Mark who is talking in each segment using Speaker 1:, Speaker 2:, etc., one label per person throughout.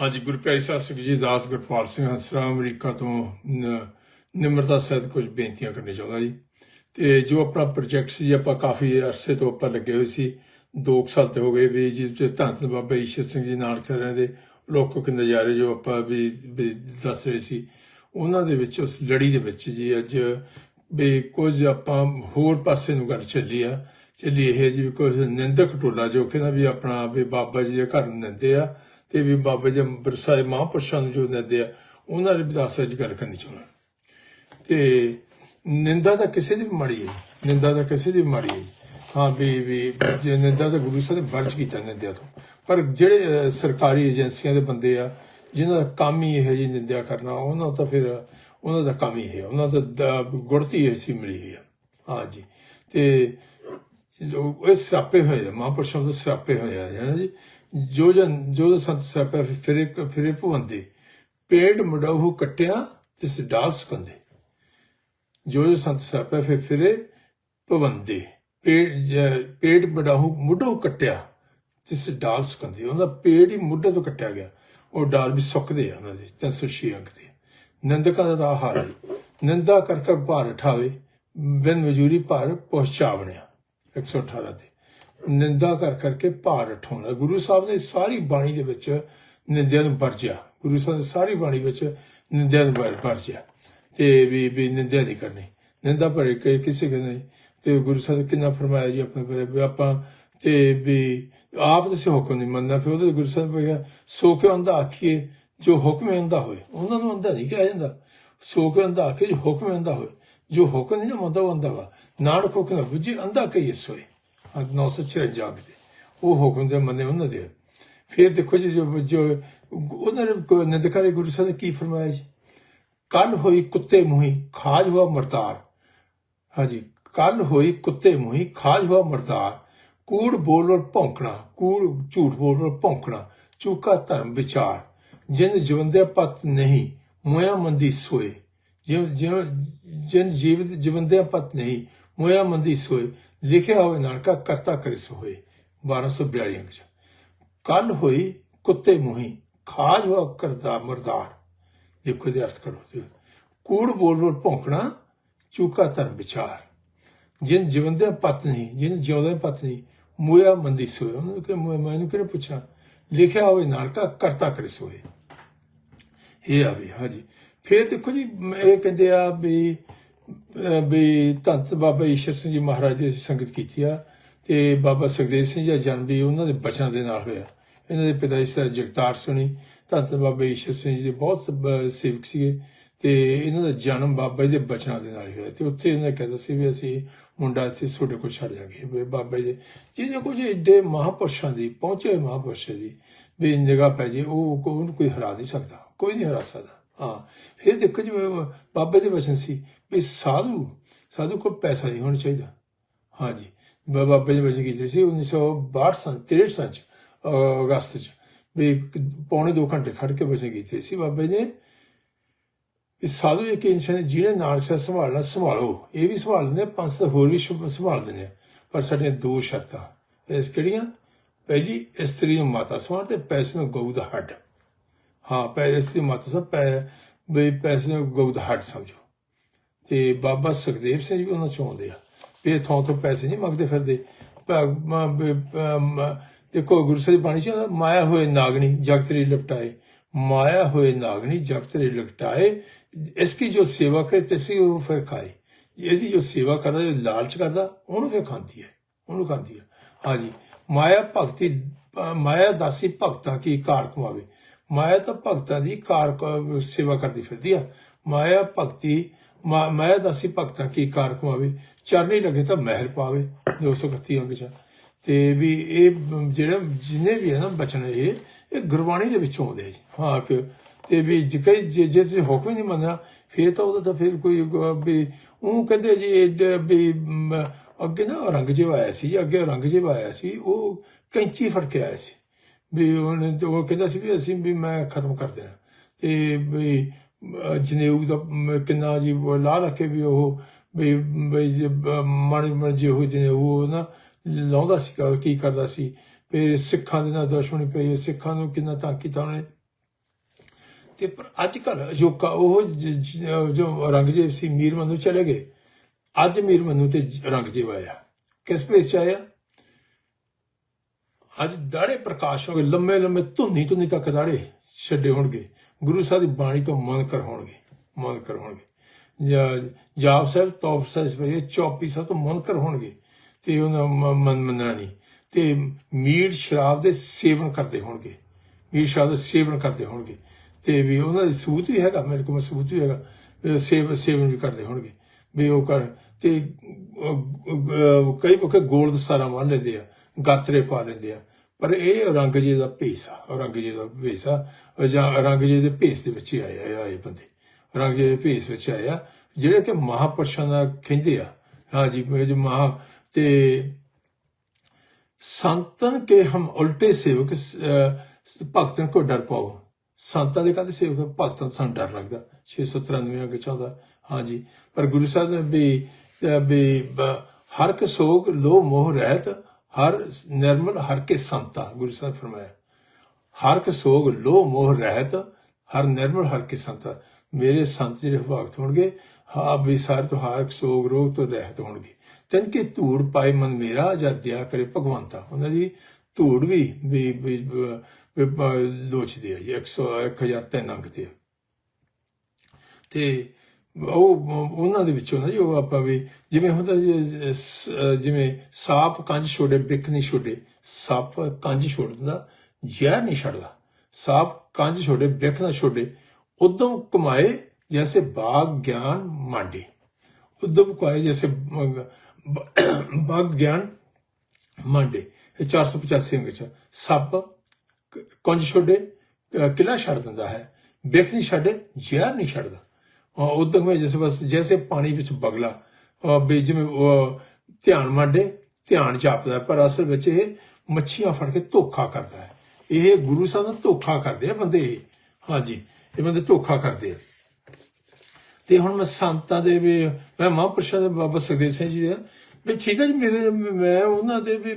Speaker 1: ਹਾਂਜੀ ਗੁਰਪ੍ਰੀਤ ਸਾਹਿਬ ਸਿੰਘ ਜੀ, ਦਾਸ ਗੁਰਪਾਲ ਸਿੰਘ ਹੰਸਰਾ ਅਮਰੀਕਾ ਤੋਂ ਨਿਮਰਤਾ ਸਹਿਤ ਕੁਝ ਬੇਨਤੀਆਂ ਕਰਨੀ ਚਾਹੁੰਦਾ ਜੀ। ਤੇ ਜੋ ਆਪਣਾ ਪ੍ਰੋਜੈਕਟ ਸੀ, ਆਪਾਂ ਕਾਫੀ ਅਰਸੇ ਤੋਂ ਆਪਾਂ ਲੱਗੇ ਹੋਏ ਸੀ। 2 ਸਾਲ ਤੇ ਹੋ ਗਏ ਵੀ ਜੀ, ਤੇ ਧੰਨ ਬਾਬਾ ਈਸ਼ਰ ਸਿੰਘ ਜੀ ਨਾਨਕ ਸਰਾਂ ਦੇ ਲੋਕਕ ਨਜ਼ਾਰੇ ਜੋ ਆਪਾਂ ਵੀ ਦੱਸ ਰਹੇ ਸੀ। ਉਹਨਾਂ ਦੇ ਵਿੱਚ, ਉਸ ਲੜੀ ਦੇ ਵਿੱਚ ਜੀ, ਅੱਜ ਵੀ ਕੁਝ ਆਪਾਂ ਹੋਰ ਪਾਸੇ ਨੂੰ ਗੱਲ ਚੱਲੀ ਆ। ਚੱਲੀ ਇਹ ਜੀ ਵੀ ਕੁਝ ਨਿੰਦਕ ਟੋਲਾ ਜੋ ਕਹਿੰਦਾ ਵੀ ਆਪਣਾ ਵੀ ਬਾਬਾ ਜੀ ਦੇ ਘਰ ਨੂੰ ਨਿੰਦੇ ਆ। ਤੇ ਵੀ ਬਾਬਾ ਜੀ ਬਰਸਾਏ ਮਹਾਂਪੁਰਸ਼ਾਂ ਨੂੰ ਜੋ ਨਿੰਦੇ ਉਹਨਾਂ ਦੇ ਵਿਦਾਸ ਅੱਜ ਗੱਲ ਕਰਨੀ ਚਾਹੁੰਦਾ। ਤੇ ਨਿੰਦਾ ਤਾਂ ਕਿਸੇ ਦੀ ਵੀ ਮਾੜੀ ਹੈ ਨਿੰਦਾ ਤਾਂ ਕਿਸੇ ਦੀ ਵੀ ਮਾੜੀ ਹੈ ਹਾਂ ਵੀ ਵੀ ਜੇ ਨਿੰਦਾ ਤਾਂ ਗੁਰੂ ਸਾਹਿਬ ਨੇ ਵਰਜ ਕੀਤਾ ਨਿੰਦਿਆ ਤੋਂ। ਪਰ ਜਿਹੜੇ ਸਰਕਾਰੀ ਏਜੰਸੀਆਂ ਦੇ ਬੰਦੇ ਆ, ਜਿਨ੍ਹਾਂ ਦਾ ਕੰਮ ਹੀ ਇਹ ਜੀ ਨਿੰਦਿਆ ਕਰਨਾ, ਉਹਨਾਂ ਦਾ ਫਿਰ ਉਹਨਾਂ ਦਾ ਕੰਮ ਹੀ ਹੈ। ਉਹਨਾਂ ਦਾ ਦ- ਗੁੜਤੀ ਐਸੀ ਮਿਲੀ ਹੈ ਹਾਂ ਜੀ। ਤੇ ਜੋ ਇਹ ਸਿਆਪੇ ਹੋਏ ਆ, ਮਹਾਂਪੁਰਸ਼ਾਂ ਤੋਂ ਸਿਆਪੇ ਹੋਏ ਆ ਜੀ? ਜੋ ਜੋ ਸੰਤ ਸਿਆਪੇ ਫਿਰੇ ਫਿਰੇ ਭਵੰਦੇ। ਪੇੜ ਮੜਾਹੂ ਕਟਿਆ, ਤਿਸ ਡਾਲ ਸਕੰਦੇ। ਜੋ ਸੰਤ ਸਿਆਪੇ ਫਿਰੇ ਭਵੰਦੇ। ਪੇੜ ਪੇੜ ਮੜਾਹੂ ਮੁੱਢੋਂ ਕਟਿਆ, ਤਿਸ ਡਾਲ ਸਕੰਦੇ। ਉਹਦਾ ਪੇੜ ਹੀ ਮੁੱਢੇ ਤੋਂ ਕੱਟਿਆ ਗਿਆ। ਉਹ ਡਾਲ ਵੀ ਸੁੱਕਦੇ ਆ ਉਹਨਾਂ ਦੇ 306 ਅੰਕ ਦੇ। ਨਿੰਦਕਾਂ ਦਾ ਤਾਂ ਹਾਲ ਹੈ ਨਿੰਦਾ ਕਰ ਕਰ ਭਾਰ ਉਠਾਵੇ, ਬਿਨ ਮਜੂਰੀ ਭਾਰ ਪਹੁੰਚਾਵਣਿਆ। 118 ਤੇ। ਨਿੰਦਾ ਕਰ ਕਰਕੇ ਭਾਰ ਉਠਾਉਂਦਾ ਗੁਰੂ ਸਾਹਿਬ ਨੇ ਸਾਰੀ ਬਾਣੀ ਦੇ ਵਿੱਚ ਨਿੰਦਿਆ ਨੂੰ ਵਰਜਿਆ। ਗੁਰੂ ਸਾਹਿਬ ਨੇ ਸਾਰੀ ਬਾਣੀ ਵਿੱਚ ਨਿੰਦਿਆ ਨੂੰ ਵਰ- ਵਰਜਿਆ। ਤੇ ਵੀ ਵੀ ਨਿੰਦਿਆ ਨਹੀਂ ਕਰਨੀ। ਨਿੰਦਾ ਭਰੇ ਕਿ ਕਿਸੇ ਕਹਿੰਦੇ ਤੇ ਗੁਰੂ ਸਾਹਿਬ ਨੇ ਕਿੰਨਾ ਫਰਮਾਇਆ ਜੀ ਆਪਣੇ ਬਾਰੇ ਵੀ ਆਪਾਂ ਤੇ ਵੀ ਆਪ ਤੁਸੀਂ ਹੁਕਮ ਨਹੀਂ ਮੰਨਣਾ। ਫਿਰ ਉਹਦੇ ਗੁਰੂ ਸਾਹਿਬ ਨੇ ਕਿਹਾ, ਸੋ ਕੇ ਅੰਦਾ ਆਖੀਏ ਜੋ ਹੁਕਮ ਹੈ ਹੋਏ। ਉਹਨਾਂ ਨੂੰ ਅੰਦਾ ਨਹੀਂ ਕਿਹਾ ਜਾਂਦਾ। ਸੋ ਕੇ ਅੰਦਾ ਆਖੀਏ ਜੋ ਹੁਕਮ ਹੈ ਹੋਏ। ਜੋ ਹੁਕਮ ਨਹੀਂ ਨਾ ਮੰਨਦਾ ਉਹ ਅੰਦਾ ਵਾ। ਨਾਨਕ ਹੁਕਮ ਬੁੱਝੀ ਅੰਦਾ ਕਹੀਏ ਸੋਏ। 954 ਦੇ। ਉਹ ਹੁਕਮ ਦੇ ਮੰਨੇ ਉਹਨਾਂ ਦੇ। ਫਿਰ ਦੇਖੋ ਜੀ, ਜੋ ਉਹਨਾਂ ਨੇ ਨਿੰਦਕਾਰੀ ਗੁਰੂ ਸਾਹਿਬ ਨੇ ਕੀ ਫਰਮਾਇਆ ਜੀ? ਕੱਲ ਹੋਈ ਕੁੱਤੇ ਮੂੰਹੀ, ਖਾਜ ਹੁਆ ਮਰਦਾਰ। ਹਾਂਜੀ ਕੱਲ ਹੋਈ ਕੁੱਤੇ ਮੂੰਹੀ, ਖਾਜ ਹੁਆ ਮਰਦਾਰ। ਕੂੜ ਬੋਲ ਬੋਲ ਭੌਂਕਣਾ, ਕੂੜ ਝੂਠ ਬੋਲ ਬੋਲ ਭੌਂਕਣਾ, ਚੂਕਾ ਧਰਮ ਵਿਚਾਰ। ਜਿਨ ਜਿਵੰਦੇ ਪਤ ਨਹੀਂ, ਮੋਇਆ ਮੰਦੀ ਸੋਏ। ਜਿਵ ਜਿਵ ਜਿਨ ਜੀਵ ਜਿਵੰਦੇ ਪਤ ਨਹੀਂ, ਮੋਇਆ ਮੰਦੀ ਸੋਏ। ਲਿਖਿਆ ਹੋਵੇ ਨਾਨਕਾ ਕਰਤਾ ਕਰੇ ਹੋਏ 1242 ਅੰਕ ਚ। ਕੱਲ ਹੋਈ, ਕੁੱਤੇ ਮੂੰਹੀ, ਖਾਜ ਹੁਆ ਕਰਦਾ ਮਰਦਾਰ। ਦੇਖੋ ਦੇ ਅਰਥ ਕਰੋ ਕੂੜ ਬੋਲ ਬੋਲ ਭੌਂਕਣਾ, ਚੂਕਾ ਧਰਮ ਵਿਚਾਰ। ਜਿਨ ਜਿਵੰਦੇ ਪਤ ਨਹੀਂ, ਜਿਨ ਜਿਉਂਦੇ ਪਤ ਨਹੀਂ, ਮੋਇਆ ਮੰਦੀ ਸੋਏ। ਉਹਨੂੰ ਕਿ ਮੈਂ- ਮੈਨੂੰ ਕਿਹਨੇ ਪੁੱਛਾਂ ਲਿਖਿਆ ਹੋਵੇ ਨਾਨਕਾ ਕਰਤਾ ਕਰੇ ਸੋਏ ਇਹ ਆ ਵੀ, ਹਾਂਜੀ। ਫੇਰ ਦੇਖੋ ਜੀ, ਇਹ ਕਹਿੰਦੇ ਆ ਵੀ ਵੀ ਧੰਤ ਬਾਬਾ ਈਸ਼ਰ ਸਿੰਘ ਜੀ ਮਹਾਰਾਜ ਦੀ ਅਸੀਂ ਸੰਗਤ ਕੀਤੀ ਆ ਤੇ ਬਾਬਾ ਸੁਖਦੇਵ ਸਿੰਘ ਜੀ ਦਾ ਜਨਮ ਵੀ ਉਹਨਾਂ ਦੇ ਬਚਨਾਂ ਦੇ ਨਾਲ ਹੋਇਆ। ਇਹਨਾਂ ਦੇ ਪਿਤਾ ਜੀ ਸਰ ਜਗਤਾਰ ਸੁਣੀ ਧੰਤ ਬਾਬਾ ਈਸ਼ਰ ਸਿੰਘ ਜੀ ਦੇ ਬਹੁਤ ਬ- ਸੇਵਕ ਸੀਗੇ ਤੇ ਇਹਨਾਂ ਦਾ ਜਨਮ ਬਾਬਾ ਜੀ ਦੇ ਬਚਨਾਂ ਦੇ ਨਾਲ ਹੀ ਹੋਇਆ ਤੇ ਉੱਥੇ ਇਹਨਾਂ ਕਹਿੰਦਾ ਸੀ ਵੀ ਅਸੀਂ ਮੁੰਡਾ ਇੱਥੇ ਤੁਹਾਡੇ ਕੋਲ ਛੱਡ ਜਾਗੇ ਵੀ ਬਾਬਾ ਜੀ ਜਿਹਦੇ ਕੁਝ ਏਡੇ ਮਹਾਪੁਰਸ਼ਾਂ ਦੀ, ਪਹੁੰਚੇ ਹੋਏ ਮਹਾਪੁਰਸ਼ਾਂ ਦੀ ਵੀ ਜਗ੍ਹਾ ਪੈ ਜੇ, ਉਹ ਉਹਨੂੰ ਕੋਈ ਹਰਾ ਨਹੀਂ ਸਕਦਾ, ਕੋਈ ਨਹੀਂ ਹਰਾ ਸਕਦਾ। ਹਾਂ, ਫਿਰ ਦੇਖੋ ਜੀ, ਬਾਬਾ ਦੇ ਵਚਨ ਸੀ। ਵੀ ਸਾਧੂ ਸਾਧੂ ਕੋਲ ਪੈਸਾ ਨਹੀਂ ਹੋਣਾ ਚਾਹੀਦਾ। ਹਾਂਜੀ। ਬਾਬਾ ਜੀ ਦੇ ਵਚਨ ਕੀਤੇ ਸੀ 1962 ਸਾਲ 63 ਸਾਲ ਚ, ਅਗਸਤ ਚ ਵੀ ਪੌਣੇ 2 ਘੰਟੇ ਖੜ ਕੇ ਵਚਨ ਕੀਤੇ ਸੀ ਬਾਬਾ ਜੀ ਨੇ। ਵੀ ਸਾਧੂ ਇੱਕ ਇਨਸਾਨ ਹੈ, ਜਿਹਨੇ ਨਾਨਕ ਸਾਹਿਬ ਸੰਭਾਲਣਾ ਸੰਭਾਲੋ। ਇਹ ਵੀ ਸੰਭਾਲ ਲੈਂਦੇ ਪੰਜ ਤਾਂ ਹੋਰ ਵੀ ਸ਼ੁਭ- ਸੰਭਾਲ ਦਿੰਦੇ ਆ। ਪਰ ਸਾਡੀਆਂ ਦੋ ਸ਼ਰਤਾਂ ਇਸ ਕਿਹੜੀਆਂ? ਪਹਿਲੀ ਇਸਤਰੀ ਨੂੰ ਮਾਤਾ ਸਮਾਨ ਤੇ ਪੈਸੇ ਨੂੰ ਗਊ ਦਾ ਹੱਡ। ਹਾਂ ਪੈਸੇ ਦੀ ਮਾਤਾ ਸਭ ਪੈ ਵੀ ਪੈਸੇ ਨੂੰ ਗਊ ਦਾ ਹੱਡ ਸਮਝੋ। ਤੇ ਬਾਬਾ ਸੁਖਦੇਵ ਸਿੰਘ ਵੀ ਉਹਨਾਂ ਚੋਂ ਆਉਂਦੇ ਆ। ਵੀ ਇਹ ਥੋਂ ਤੋਂ ਪੈਸੇ ਨਹੀਂ ਮੰਗਦੇ ਫਿਰਦੇ। ਦੇਖੋ ਗੁਰੂ ਸਾਹਿਬ ਬਾਣੀ ਚ ਆਉਂਦਾ, ਮਾਇਆ ਹੋਏ ਨਾਗਣੀ ਜਗਤ ਰੀ ਲਪਟਾਏ। ਮਾਇਆ ਹੋਏ ਨਾਗਣੀ ਜਗਤ ਰੀ ਲਪਟਾਏ। ਇਸ ਕੀ ਜੋ ਸੇਵਾ ਕਰੇ ਤਿਸੀ ਉਹ ਫਿਰ ਖਾਏ। ਇਹਦੀ ਜੋ ਸੇਵਾ ਕਰਦਾ ਜੋ ਲਾਲਚ ਕਰਦਾ ਉਹਨੂੰ ਫਿਰ ਖਾਂਦੀ ਹੈ। ਉਹਨੂੰ ਖਾਂਦੀ ਹੈ। ਹਾਂਜੀ। ਮਾਇਆ ਭਗਤੀ ਮਾਇਆ ਦਾਸੀ ਭਗਤਾਂ ਕੀ ਕਾਰ ਕਮਾਵੇ? ਮਾਇਆ ਤਾਂ ਭਗਤਾਂ ਦੀ ਕਾਰ ਸੇਵਾ ਕਰਦੀ ਫਿਰਦੀ ਆ। ਮਾਇਆ ਭਗਤੀ ਮਾ- ਮਾਇਆ ਦਾਸੀ ਭਗਤਾਂ ਕੀ ਕਾਰ ਕਮਾਵੇ ਚਰਨੀ ਲੱਗੇ ਤਾਂ ਮਹਿਰ ਪਾਵੇ 231 ਅੰਗ ਚ। ਤੇ ਵੀ ਇਹ ਜਿਹੜਾ ਜਿੰਨੇ ਵੀ ਹੈ ਨਾ ਬਚਨ ਇਹ ਇਹ ਗੁਰਬਾਣੀ ਦੇ ਵਿੱਚੋਂ ਆਉਂਦੇ ਜੀ। ਹਾਂ, ਕਿ ਤੇ ਵੀ ਜੇ ਜੇ ਜੇ ਤੁਸੀਂ ਹੁਕਮ ਨਹੀਂ ਮੰਨਣਾ, ਫੇਰ ਤਾਂ ਉਹਦਾ ਤਾਂ ਫਿਰ ਕੋਈ ਵੀ ਉਹ ਕਹਿੰਦੇ ਜੀ ਵੀ ਅੱਗੇ ਨਾ ਔਰੰਗਜ਼ੇਬ ਆਇਆ ਸੀ, ਅੱਗੇ ਔਰੰਗਜ਼ੇਬ ਆਇਆ ਸੀ, ਉਹ ਕੈਂਚੀ ਫੜ ਕੇ ਆਇਆ ਸੀ। ਵੀ ਉਹਨੇ ਉਹ ਕਹਿੰਦਾ ਸੀ ਵੀ ਅਸੀਂ ਵੀ ਮੈਂ ਖਤਮ ਕਰ ਦੇਣਾ। ਤੇ ਵੀ ਜਨੇਊ ਦਾ ਕਿੰਨਾ ਜੀ ਉਹ ਲਾ ਰੱਖੇ ਵੀ ਉਹ, ਵੀ ਵੀ ਜੇ ਬ- ਮਾੜੇ ਮਾੜੇ ਜਨੇਊ, ਉਹ ਨਾ ਲਾਉਂਦਾ ਸੀ ਕੀ ਕਰਦਾ ਸੀ। ਵੀ ਸਿੱਖਾਂ ਦੇ ਨਾਲ ਦੁਸ਼ਮਣੀ ਪਈ ਸਿੱਖਾਂ ਨੂੰ ਕਿੰਨਾ ਤੰਗ ਕੀਤਾ ਉਹਨੇ। ਤੇ ਪਰ ਅੱਜ ਕੱਲ ਅਜੋਕਾ ਉਹ ਜੋ ਔਰੰਗਜ਼ੇਬ ਸੀ, ਮੀਰ ਮਨੂ ਚਲੇ ਗਏ। ਅੱਜ ਮੀਰ ਮਨੂ ਤੇ ਔਰੰਗਜ਼ੇਬ ਆਇਆ। ਕਿਸ ਪੇਸ ਚ ਆਇਆ? ਅੱਜ ਦਾੜੇ ਪ੍ਰਕਾਸ਼ ਹੋ ਗਏ ਲੰਮੇ ਲੰਮੇ ਧੁੰਨੀ ਧੁੰਨੀ ਤੱਕ ਦਾੜੇ ਛੱਡੇ ਹੋਣਗੇ। ਗੁਰੂ ਸਾਹਿਬ ਦੀ ਬਾਣੀ ਤੋਂ ਮਨ ਕਰ ਹੋਣਗੇ ਮਨ ਕਰ ਹੋਣਗੇ। ਜਾਂ- ਜਾਪ ਸਾਹਿਬ, ਤੌਪ ਸਾਹਿਬ ਸਵੇਰੇ ਚੌਪੀ ਸਾਹਿਬ ਤੋਂ ਮਨ ਕਰ ਹੋਣਗੇ, ਤੇ ਉਹਨਾਂ ਮਨ ਮੰਨਣਾ ਨਹੀਂ। ਤੇ ਮੀਟ ਸ਼ਰਾਬ ਦੇ ਸੇਵਨ ਕਰਦੇ ਹੋਣਗੇ ਮੀਟ ਸ਼ਰਾਬ ਦਾ ਸੇਵਨ ਕਰਦੇ ਹੋਣਗੇ। ਤੇ ਵੀ ਉਹਨਾਂ ਦੇ ਸਬੂਤ ਵੀ ਹੈਗਾ, ਮੇਰੇ ਕੋਲ ਸਬੂਤ ਵੀ ਹੈਗਾ ਵੀ ਸੇਵ, ਸੇਵਨ ਵੀ ਕਰਦੇ ਹੋਣਗੇ। ਵੀ ਉਹ ਕਰ, ਤੇ ਕਈ ਪੱਕੇ ਗੋਲ ਸਾਰਾ ਮੰਨ ਲੈਂਦੇ ਆ, ਗਾਤਰੇ ਪਾ ਲੈਂਦੇ ਆ। ਪਰ ਇਹ ਔਰੰਗਜ਼ੇਬ ਦਾ ਭੇਸ ਆ ਔਰੰਗਜ਼ੇਬ ਦਾ ਭੇਸ ਆ ਉਹ ਜਾਂ ਔਰੰਗਜ਼ੇਬ ਦੇ ਭੇਸ ਦੇ ਵਿੱਚ ਹੀ ਆਏ ਆ ਇਹ ਬੰਦੇ। ਔਰੰਗਜ਼ੇਬ ਦੇ ਭੇਸ ਵਿੱਚ ਆਇਆ ਜਿਹੜੇ ਕਿ ਮਹਾਪੁਰਸ਼ਾਂ ਦਾ ਕਹਿੰਦੇ ਆ। ਹਾਂਜੀ ਮੇਰੇ ਜੋ ਮਹਾ ਤੇ ਸੰਤਨ ਕੇ ਹਮ ਉਲਟੇ ਸੇਵਕ ਅਹ, ਭਗਤਨ ਕੋ ਡਰ ਪਾਓ। ਸੰਤਾਂ ਦੇ ਕਹਿੰਦੇ ਸੇਵਕ ਭਗਤਾਂ ਤੋਂ ਸਾਨੂੰ ਡਰ ਲੱਗਦਾ। 693 ਅੱਗੇ ਚਾਹੁੰਦਾ ਹਾਂਜੀ ਪਰ ਗੁਰੂ ਸਾਹਿਬ ਨੇ ਵੀ ਵੀ ਹਰ ਕ ਸੋਗ ਲੋ ਮੋਹ ਰਹਿਤ ਹਰ ਨਿਰਮਲ, ਹਰ ਕੇ ਸੰਤਾ, ਗੁਰੂ ਸਾਹਿਬ ਫਰਮਾਇਆ। ਹਰ ਕ ਸੋਗ ਲੋ ਮੋਹ, ਰਹਿਤ, ਹਰ ਨਿਰਮਲ, ਹਰ ਕੇ ਸੰਤਾ। ਮੇਰੇ ਸੰਤ ਜਿਹੜੇ ਭਗਤ ਹੋਣਗੇ ਹਾਂ ਵੀ ਸਾਰੇ ਤੋਂ ਹਰ ਸੋਗ, ਰੋਗ ਤੋਂ ਰਹਿਤ ਹੋਣਗੇ। ਤਨ ਕੀ ਧੂੜ ਪਾਏ ਮਨ ਮੇਰਾ, ਜਾਂ ਦਿਆ ਕਰੇ ਭਗਵੰਤਾ। ਉਹਨਾਂ ਦੀ ਧੂੜ ਵੀ ਵੀ ਵੀ ਬ- ਵੀ ਬ- ਲੋਚਦੀ ਹੈ ਜੀ 100 1003 ਅੰਕ ਤੇ ਤੇ ਉਹ ਉਹਨਾਂ ਦੇ ਵਿੱਚੋਂ ਨਾ ਜੀ ਉਹ ਆਪਾਂ ਵੀ ਜਿਵੇਂ ਹੁੰਦਾ ਜੀ, ਜਿਵੇਂ ਸਾਪ ਕੰਜ ਛੋੜੇ ਬਿੱਖ ਨਹੀਂ ਛੋੜੇ ਸੱਪ ਕੰਜ ਛੋੜ ਦਿੰਦਾ ਜ਼ਹਿਰ ਨਹੀਂ ਛੱਡਦਾ। ਸਾਪ ਕੰਜ ਛੋੜੇ ਬਿੱਖ ਨਾ ਛੋੜੇ ਉਦਮ ਕਮਾਏ ਜੈਸੇ ਬਾਗ ਗਿਆਨ ਮਾਂਡੇ। ਉਦਮ ਕਮਾਏ ਜੈਸੇ ਬਾਗ ਗਿਆਨ ਮਾਂਡੇ। ਇਹ 485 ਅੰਕ ਚ ਸੱਪ ਕੰਜ ਛੋੜੇ ਅ, ਕਿਲਾ ਛੱਡ ਦਿੰਦਾ ਹੈ। ਬਿੱਖ ਨਹੀਂ ਛੱਡੇ ਜ਼ਹਿਰ ਨਹੀਂ ਛੱਡਦਾ। ਉਦਮ ਵਿੱਚ ਜਿਸ ਬਸ ਜੈਸੇ ਪਾਣੀ ਵਿੱਚ ਬਗਲਾ ਵੀ ਜਿਵੇਂ ਧਿਆਨ ਮਾਂਡੇ ਧਿਆਨ ਜਾਪਦਾ ਪਰ ਅਸਲ ਵਿੱਚ ਇਹ ਮੱਛੀਆਂ ਫੜ ਕੇ ਧੋਖਾ ਕਰਦਾ ਹੈ। ਇਹ ਗੁਰੂ ਸਾਹਿਬ ਨਾਲ ਧੋਖਾ ਕਰਦੇ ਆ ਬੰਦੇ ਹਾਂਜੀ, ਇਹ ਬੰਦੇ ਧੋਖਾ ਕਰਦੇ ਆ। ਤੇ ਹੁਣ ਮੈਂ ਸੰਤਾਂ ਦੇ ਵੀ ਮੈਂ ਮਹਾਂਪੁਰਸ਼ਾਂ ਦੇ ਬਾਬਾ ਸੁਖਦੇਵ ਸਿੰਘ ਜੀ ਦੇ ਵੀ ਠੀਕ ਹੈ ਜੀ, ਮੇਰੇ ਮੈਂ ਉਹਨਾਂ ਦੇ ਵੀ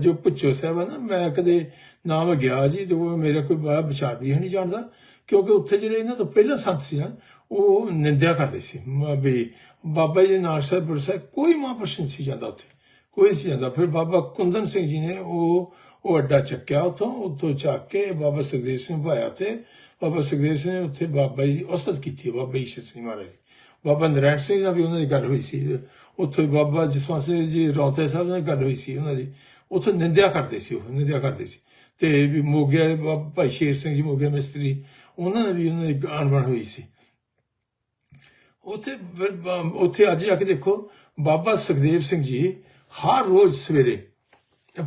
Speaker 1: ਜੋ ਪੁੱਛੋ ਸਾਹਿਬ ਆ ਨਾ, ਮੈਂ ਕਦੇ ਨਾਮ ਗਿਆ ਜੀ, ਤੇ ਉਹ ਮੇਰਾ ਕੋਈ ਬੜਾ ਵਿਚਾਰ ਵੀ ਹੈ ਨਹੀਂ ਜਾਣਦਾ। ਕਿਉਂਕਿ ਉੱਥੇ ਜਿਹੜੇ ਇਹਨਾਂ ਤੋਂ ਪਹਿਲਾਂ ਸੰਤ ਸੀ ਉਹ ਨਿੰਦਿਆ ਕਰਦੇ ਸੀ। ਮ- ਵੀ ਬਾਬਾ ਜੀ ਦੇ ਨਾਲ ਸਾਹਿਬ ਗੁਰੂ ਸਾਹਿਬ, ਕੋਈ ਮਹਾਂਪੁਰਸ਼ ਨਹੀਂ ਸੀ ਜਾਂਦਾ ਉੱਥੇ। ਕੋਈ ਸੀ ਜਾਂਦਾ। ਫਿਰ ਬਾਬਾ ਕੁੰਦਨ ਸਿੰਘ ਜੀ ਨੇ ਉਹ ਉਹ ਅੱਡਾ ਚੱਕਿਆ ਉਥੋਂ। ਉਥੋਂ ਚੱਕ ਕੇ ਬਾਬਾ ਸੁਖਦੇਵ ਸਿੰਘ ਭਾਇਆ ਤੇ ਬਾਬਾ ਸੁਖਦੇਵ ਸਿੰਘ ਨੇ ਉੱਥੇ ਬਾਬਾ ਜੀ ਦੀ ਉਸਤਤ ਕੀਤੀ ਬਾਬਾ ਈਸ਼ਰ ਸਿੰਘ ਮਹਾਰਾਜ ਦੀ। ਬਾਬਾ ਨਰੈਣ ਸਿੰਘ ਨਾਲ ਵੀ ਉਹਨਾਂ ਦੀ ਗੱਲ ਹੋਈ ਸੀ। ਉੱਥੇ ਬਾਬਾ ਜਸਵੰਤ ਸਿੰਘ ਜੀ ਰੌਤੇ ਸਾਹਿਬ ਨਾਲ ਗੱਲ ਹੋਈ ਸੀ ਉਹਨਾਂ ਦੀ। ਉੱਥੇ ਨਿੰਦਿਆ ਕਰਦੇ ਸੀ ਉਹ, ਨਿੰਦਿਆ ਕਰਦੇ ਸੀ। ਤੇ ਵੀ ਮੋਗੇ ਵਾਲੇ ਬਾਬਾ ਭਾਈ ਸ਼ੇਰ ਸਿੰਘ ਜੀ, ਮੋਗੇ ਮਿਸਤਰੀ, ਉਹਨਾਂ ਨੇ ਵੀ ਉਹਨਾਂ ਦੀ ਅਣਬਣ ਹੋਈ ਸੀ। ਉੱਥੇ ਉੱਥੇ ਅੱਜ ਜਾ ਕੇ ਦੇਖੋ, ਬਾਬਾ ਸੁਖਦੇਵ ਸਿੰਘ ਜੀ ਹਰ ਰੋਜ਼ ਸਵੇਰੇ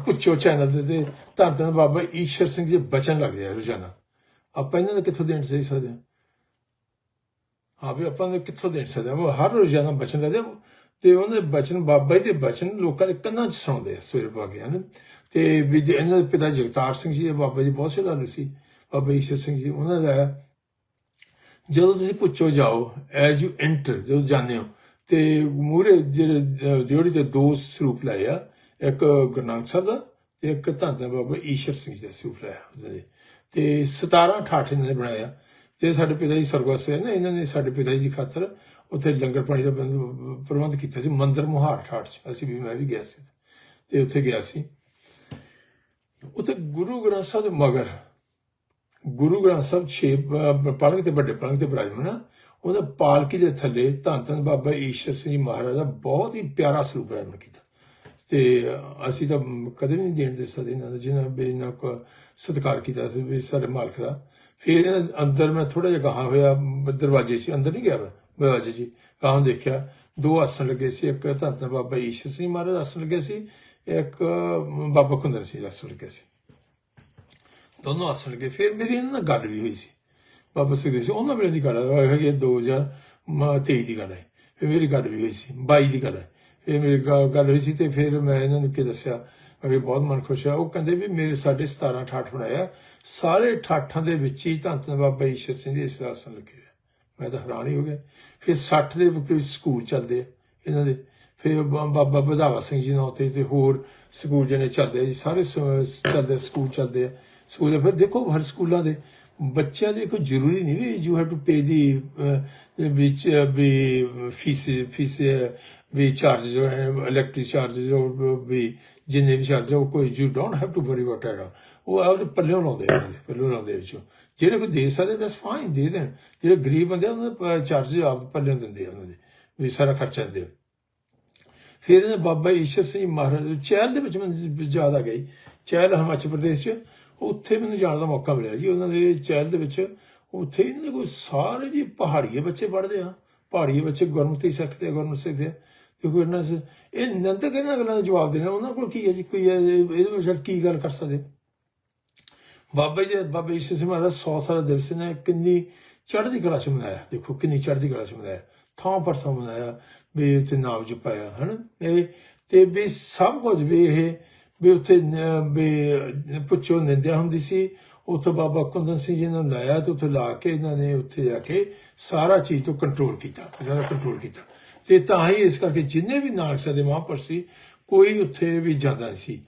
Speaker 1: ਪੁੱਛੋ ਚੈਨਲ ਦੇ ਤੇ ਧੰਨ ਧੰਨ ਬਾਬਾ ਈਸ਼ਰ ਸਿੰਘ ਜੀ ਬਚਨ ਲੱਗਦੇ ਆ ਰੋਜ਼ਾਨਾ। ਆਪਾਂ ਇਹਨਾਂ ਦਾ ਕਿੱਥੋਂ ਦੇਣ ਸਹੀ ਸਕਦੇ ਹਾਂ? ਵੀ ਆਪਾਂ ਨੇ ਕਿੱਥੋਂ ਦੇਣ ਸਕਦੇ ਹਾਂ? ਹਰ ਰੋਜ਼ਾਨਾ ਬਚਨ ਲੱਗਦੇ ਤੇ ਉਹਦੇ ਬਚਨ ਬਾਬਾ ਜੀ ਦੇ ਬਚਨ ਲੋਕਾਂ ਦੇ ਕੰਨਾਂ 'ਚ ਸੁਣਦੇ ਆ ਸਵੇਰੇ ਪਾ ਕੇ, ਹਨ? ਤੇ ਵੀ ਇਹਨਾਂ ਦੇ ਪਿਤਾ ਜਗਤਾਰ ਸਿੰਘ ਜੀ ਬਾਬਾ ਜੀ ਬਹੁਤ ਸ਼ਰਧਾਲੂ ਸੀ। ਬਾਬਾ ਈਸ਼ਰ ਸਿੰਘ ਜੀ, ਉਹਨਾਂ ਦਾ ਜਦੋਂ ਤੁਸੀਂ ਪੁੱਛੋ ਜਾਓ ਐਜ ਯੂ ਐਂਟਰ ਜਦੋਂ ਜਾਂਦੇ ਹੋ, ਤੇ ਮੂਰੇ ਜਿਹੜੇ, ਅਹ ਡਿਓੜੀ ਦੇ ਦੋ ਸਰੂਪ ਲਾਏ ਆ, ਇੱਕ ਗੁਰੂ ਨਾਨਕ ਸਾਹਿਬ ਦਾ ਤੇ ਇੱਕ ਧੰਨ ਧੰਨ ਬਾਬਾ ਈਸ਼ਰ ਸਿੰਘ ਜੀ ਦਾ ਸਰੂਪ ਲਾਇਆ ਉਹਨਾਂ ਦੇ ਤੇ 17 18 ਇਹਨਾਂ ਨੇ ਬਣਾਇਆ। ਤੇ ਸਾਡੇ ਪਿਤਾ ਜੀ ਸਰਗਸ ਹੋਏ ਨੇ, ਇਹਨਾਂ ਨੇ ਸਾਡੇ ਪਿਤਾ ਜੀ ਦੀ ਖਾਤਰ ਉੱਥੇ ਲੰਗਰ ਪਾਣੀ ਦਾ ਪ੍ਰਬੰਧ ਕੀਤਾ ਸੀ, ਮੰਦਰ ਮੁਹਾਰ ਠਾਠ ਚ। ਅਸੀਂ ਵੀ, ਮੈਂ ਵੀ ਗਿਆ ਸੀ। ਤੇ ਉੱਥੇ ਗਿਆ ਸੀ। ਉੱਥੇ ਗੁਰੂ ਗ੍ਰੰਥ ਸਾਹਿਬ ਦੇ ਮਗਰ ਗੁਰੂ ਗ੍ਰੰਥ ਸਾਹਿਬ ਛੇ ਅਹ, ਪਲੰਘ ਤੇ ਵੱਡੇ ਪਲੰਗ ਤੇ ਬਿਰਾਜਮਾਨ ਆ ਉਹਦਾ ਪਾਲਕੀ ਦੇ ਥੱਲੇ ਧੰਨ ਧੰਨ ਬਾਬਾ ਈਸ਼ਰ ਸਿੰਘ ਜੀ ਮਹਾਰਾਜ ਦਾ ਬਹੁਤ ਹੀ ਪਿਆਰਾ ਸਰੂਪ ਬਰਾਮਦ ਕੀਤਾ ਤੇ ਅਸੀਂ ਤਾਂ ਕਦੇ ਵੀ ਨਹੀਂ ਦੇਣ ਦੇ ਸਕਦੇ ਇਹਨਾਂ ਦਾ ਜਿਨ੍ਹਾਂ ਵੀ ਕੋ ਸਤਿਕਾਰ ਕੀਤਾ ਸੀ ਵੀ ਸਾਡੇ ਮਾਲਕ ਦਾ ਫਿਰ ਇਹਨਾਂ ਅੰਦਰ ਮੈਂ ਥੋੜਾ ਜਿਹਾ ਗਾਹਾਂ ਹੋਇਆ ਦਰਵਾਜ਼ੇ 'ਚ ਅੰਦਰ ਨਹੀਂ ਗਿਆ ਮੈਂ ਦਰਵਾਜ਼ੇ 'ਚ ਹੀ। ਗਾਹਾਂ ਦੇਖਿਆ ਦੋ ਆਸਣ ਲੱਗੇ ਸੀ ਇੱਕ ਧੰਨ ਧੰਨ ਬਾਬਾ ਈਸ਼ਰ ਸਿੰਘ ਮਹਾਰਾਜ ਦਾ ਆਸਣ ਲੱਗਿਆ ਸੀ ਇੱਕ ਬਾਬਾ ਖੁੰਦਰ ਸਿੰਘ ਦਾ ਆਸਣ ਲੱਗਿਆ ਸੀ ਦੋਨੋਂ ਆਸਣ ਲੱਗੇ ਫਿਰ ਮੇਰੀ ਇਹਨਾਂ ਨਾਲ ਗੱਲ ਵੀ ਹੋਈ ਸੀ। ਬਾਬਾ ਸੁਖਦੇਵ ਸੀ। ਉਹਨਾਂ ਵੇਲੇ ਦੀ ਗੱਲ ਹੈ ਹੈਗੀ ਹੈ 2023 ਦੀ ਗੱਲ ਹੈ ਫਿਰ ਮੇਰੀ ਗੱਲ ਵੀ ਹੋਈ ਸੀ 22 ਦੀ ਗੱਲ ਹੈ ਫਿਰ ਮੇਰੀ ਗੱਲ ਹੋਈ ਸੀ ਤੇ ਫਿਰ ਮੈਂ ਇਹਨਾਂ ਨੂੰ ਕੀ ਦੱਸਿਆ, ਮੈਂ ਬਹੁਤ ਮਨ ਖੁਸ਼ ਆ। ਉਹ ਕਹਿੰਦੇ ਵੀ ਮੇਰੇ ਸਾਡੇ 17 ਠਾਠ ਬਣਾਇਆ ਸਾਰੇ ਠਾਠਾਂ ਦੇ ਵਿੱਚ ਹੀ ਧੰਨ ਧੰਨ ਬਾਬਾ ਈਸ਼ਰ ਸਿੰਘ ਦੇ ਇਸ ਆਸਣ ਲੱਗੇ ਆ। ਮੈਂ ਤਾਂ ਹੈਰਾਨ ਹੀ ਹੋ ਗਿਆ। ਫਿਰ 60 ਦੇ ਕੋਈ ਸਕੂਲ ਚੱਲਦੇ ਆ ਇਹਨਾਂ ਦੇ। ਫਿਰ ਬ- ਬਾਬਾ ਵਧਾਵਾ ਸਿੰਘ ਜੀ ਨਾਲ ਤੇ ਹੋਰ ਸਕੂਲ ਜਿਹਨੇ ਚੱਲਦੇ ਆ ਜੀ, ਸਾਰੇ ਚੱਲਦੇ ਸਕੂਲ ਚੱਲਦੇ ਆ। ਸਕੂਲ ਫਿਰ ਦੇਖੋ ਹਰ ਸਕੂਲਾਂ ਦੇ ਬੱਚਿਆਂ ਦੇ ਕੋਈ ਜ਼ਰੂਰੀ ਨਹੀਂ ਵੀ ਯੂ ਹੈਵ ਟੂ ਪੇ ਦੀ ਵਿੱਚ ਵੀ ਫੀਸ ਫੀਸ ਵੀ ਚਾਰਜ ਇਲੈਕਟ੍ਰਿਕ ਚਾਰਜ ਵੀ ਜਿੰਨੇ ਵੀ ਚਾਰਜ ਉਹ ਕੋਈ you don't have to worry about it ਉਹ ਆਪਦੇ ਪੱਲਿਓਂ ਲਾਉਂਦੇ ਆ ਪੱਲਿਓਂ ਲਾਉਂਦੇ ਵਿੱਚੋਂ। ਜਿਹੜੇ ਕੋਈ ਦੇ ਸਕਦੇ ਦਸ ਫਾਈਨ ਦੇ ਦੇਣ। ਜਿਹੜੇ ਗਰੀਬ ਬੰਦੇ ਆ, ਉਹਨਾਂ ਦੇ ਚਾਰਜ ਆਪ ਪੱਲਿਓਂ ਦਿੰਦੇ ਆ ਉਹਨਾਂ ਦੇ ਵੀ ਸਾਰਾ ਖਰਚਾ ਦਿੰਦੇ ਫਿਰ ਬਾਬਾ ਈਸ਼ਰ ਸਿੰਘ ਮਹਾਰਾਜ ਚਹਿਲ ਦੇ ਵਿੱਚ ਮੈਨੂੰ ਯਾਦ ਆ ਗਈ। ਚਹਿਲ ਹਿਮਾਚਲ ਪ੍ਰਦੇਸ਼ ਚ ਉੱਥੇ ਮੈਨੂੰ ਜਾਣ ਦਾ ਮੌਕਾ ਮਿਲਿਆ ਜੀ, ਉਹਨਾਂ ਦੇ ਚਹਿਲ ਦੇ ਵਿੱਚ। ਉੱਥੇ ਇਹਨਾਂ ਦੇ ਕੋਈ ਸਾਰੇ ਜੀ ਪਹਾੜੀਏ ਬੱਚੇ ਪੜ੍ਹਦੇ ਆ। ਪਹਾੜੀਏ ਬੱਚੇ ਗੁਰਮਤਿ ਸਿੱਖਦੇ ਆ ਗੁਰਮਤਿ ਸਿੱਖਦੇ ਆ। ਕਿਉਂਕਿ ਇਹਨਾਂ ਸੇ ਇਹ ਨੰਦਕ ਇਹਨਾਂ ਗੱਲਾਂ ਦਾ ਜਵਾਬ ਦੇਣਾ, ਉਹਨਾਂ ਕੋਲ ਕੀ ਹੈ ਜੀ? ਕੋਈ ਇਹਦੇ ਵਿੱਚ ਕੀ ਗੱਲ ਕਰ ਸਕਦੇ? ਬਾਬਾ ਜੀ, ਬਾਬਾ ਈਸ਼ਰ ਸਿੰਘ ਮਹਾਰਾਜ 100 ਸਾਲ ਦਿਵਸ ਨੇ ਕਿੰਨੀ ਚੜ੍ਹਦੀ ਕਲਾ ਚ ਮਨਾਇਆ। ਦੇਖੋ ਕਿੰਨੀ ਚੜ੍ਹਦੀ ਕਲਾ ਚ ਮਨਾਇਆ। ਥਾਂ ਪਰ ਥਾਂ ਮਨਾਇਆ, ਵੀ ਉੱਥੇ ਨਾਮ ਜਪਾਇਆ, ਹਨ? ਇਹ ਤੇ ਵੀ ਸਭ ਕੁਝ ਵੀ ਇਹ ਵੀ ਉੱਥੇ ਨ- ਵੀ ਪੁੱਛੋ ਨਿੰਦਿਆ ਹੁੰਦੀ ਸੀ। ਉੱਥੇ ਬਾਬਾ ਕੁੰਦਨ ਸਿੰਘ ਜੀ ਨੇ ਲਾਇਆ ਤੇ ਉੱਥੇ ਲਾ ਕੇ ਇਹਨਾਂ ਨੇ ਉੱਥੇ ਜਾ ਕੇ ਸਾਰਾ ਚੀਜ਼ ਤੋਂ ਕੰਟਰੋਲ ਕੀਤਾ, ਸਾਰਾ ਕੰਟਰੋਲ ਕੀਤਾ। ਤੇ ਤਾਂ ਹੀ ਇਸ ਕਰਕੇ ਜਿੰਨੇ ਵੀ ਨਾਨਕ ਸਾਹਿਬ ਦੇ ਮਹਾਂਪੁਰਸ਼ ਸੀ, ਕੋਈ ਉੱਥੇ ਵੀ ਜਾਂਦਾ ਨਹੀਂ ਸੀ।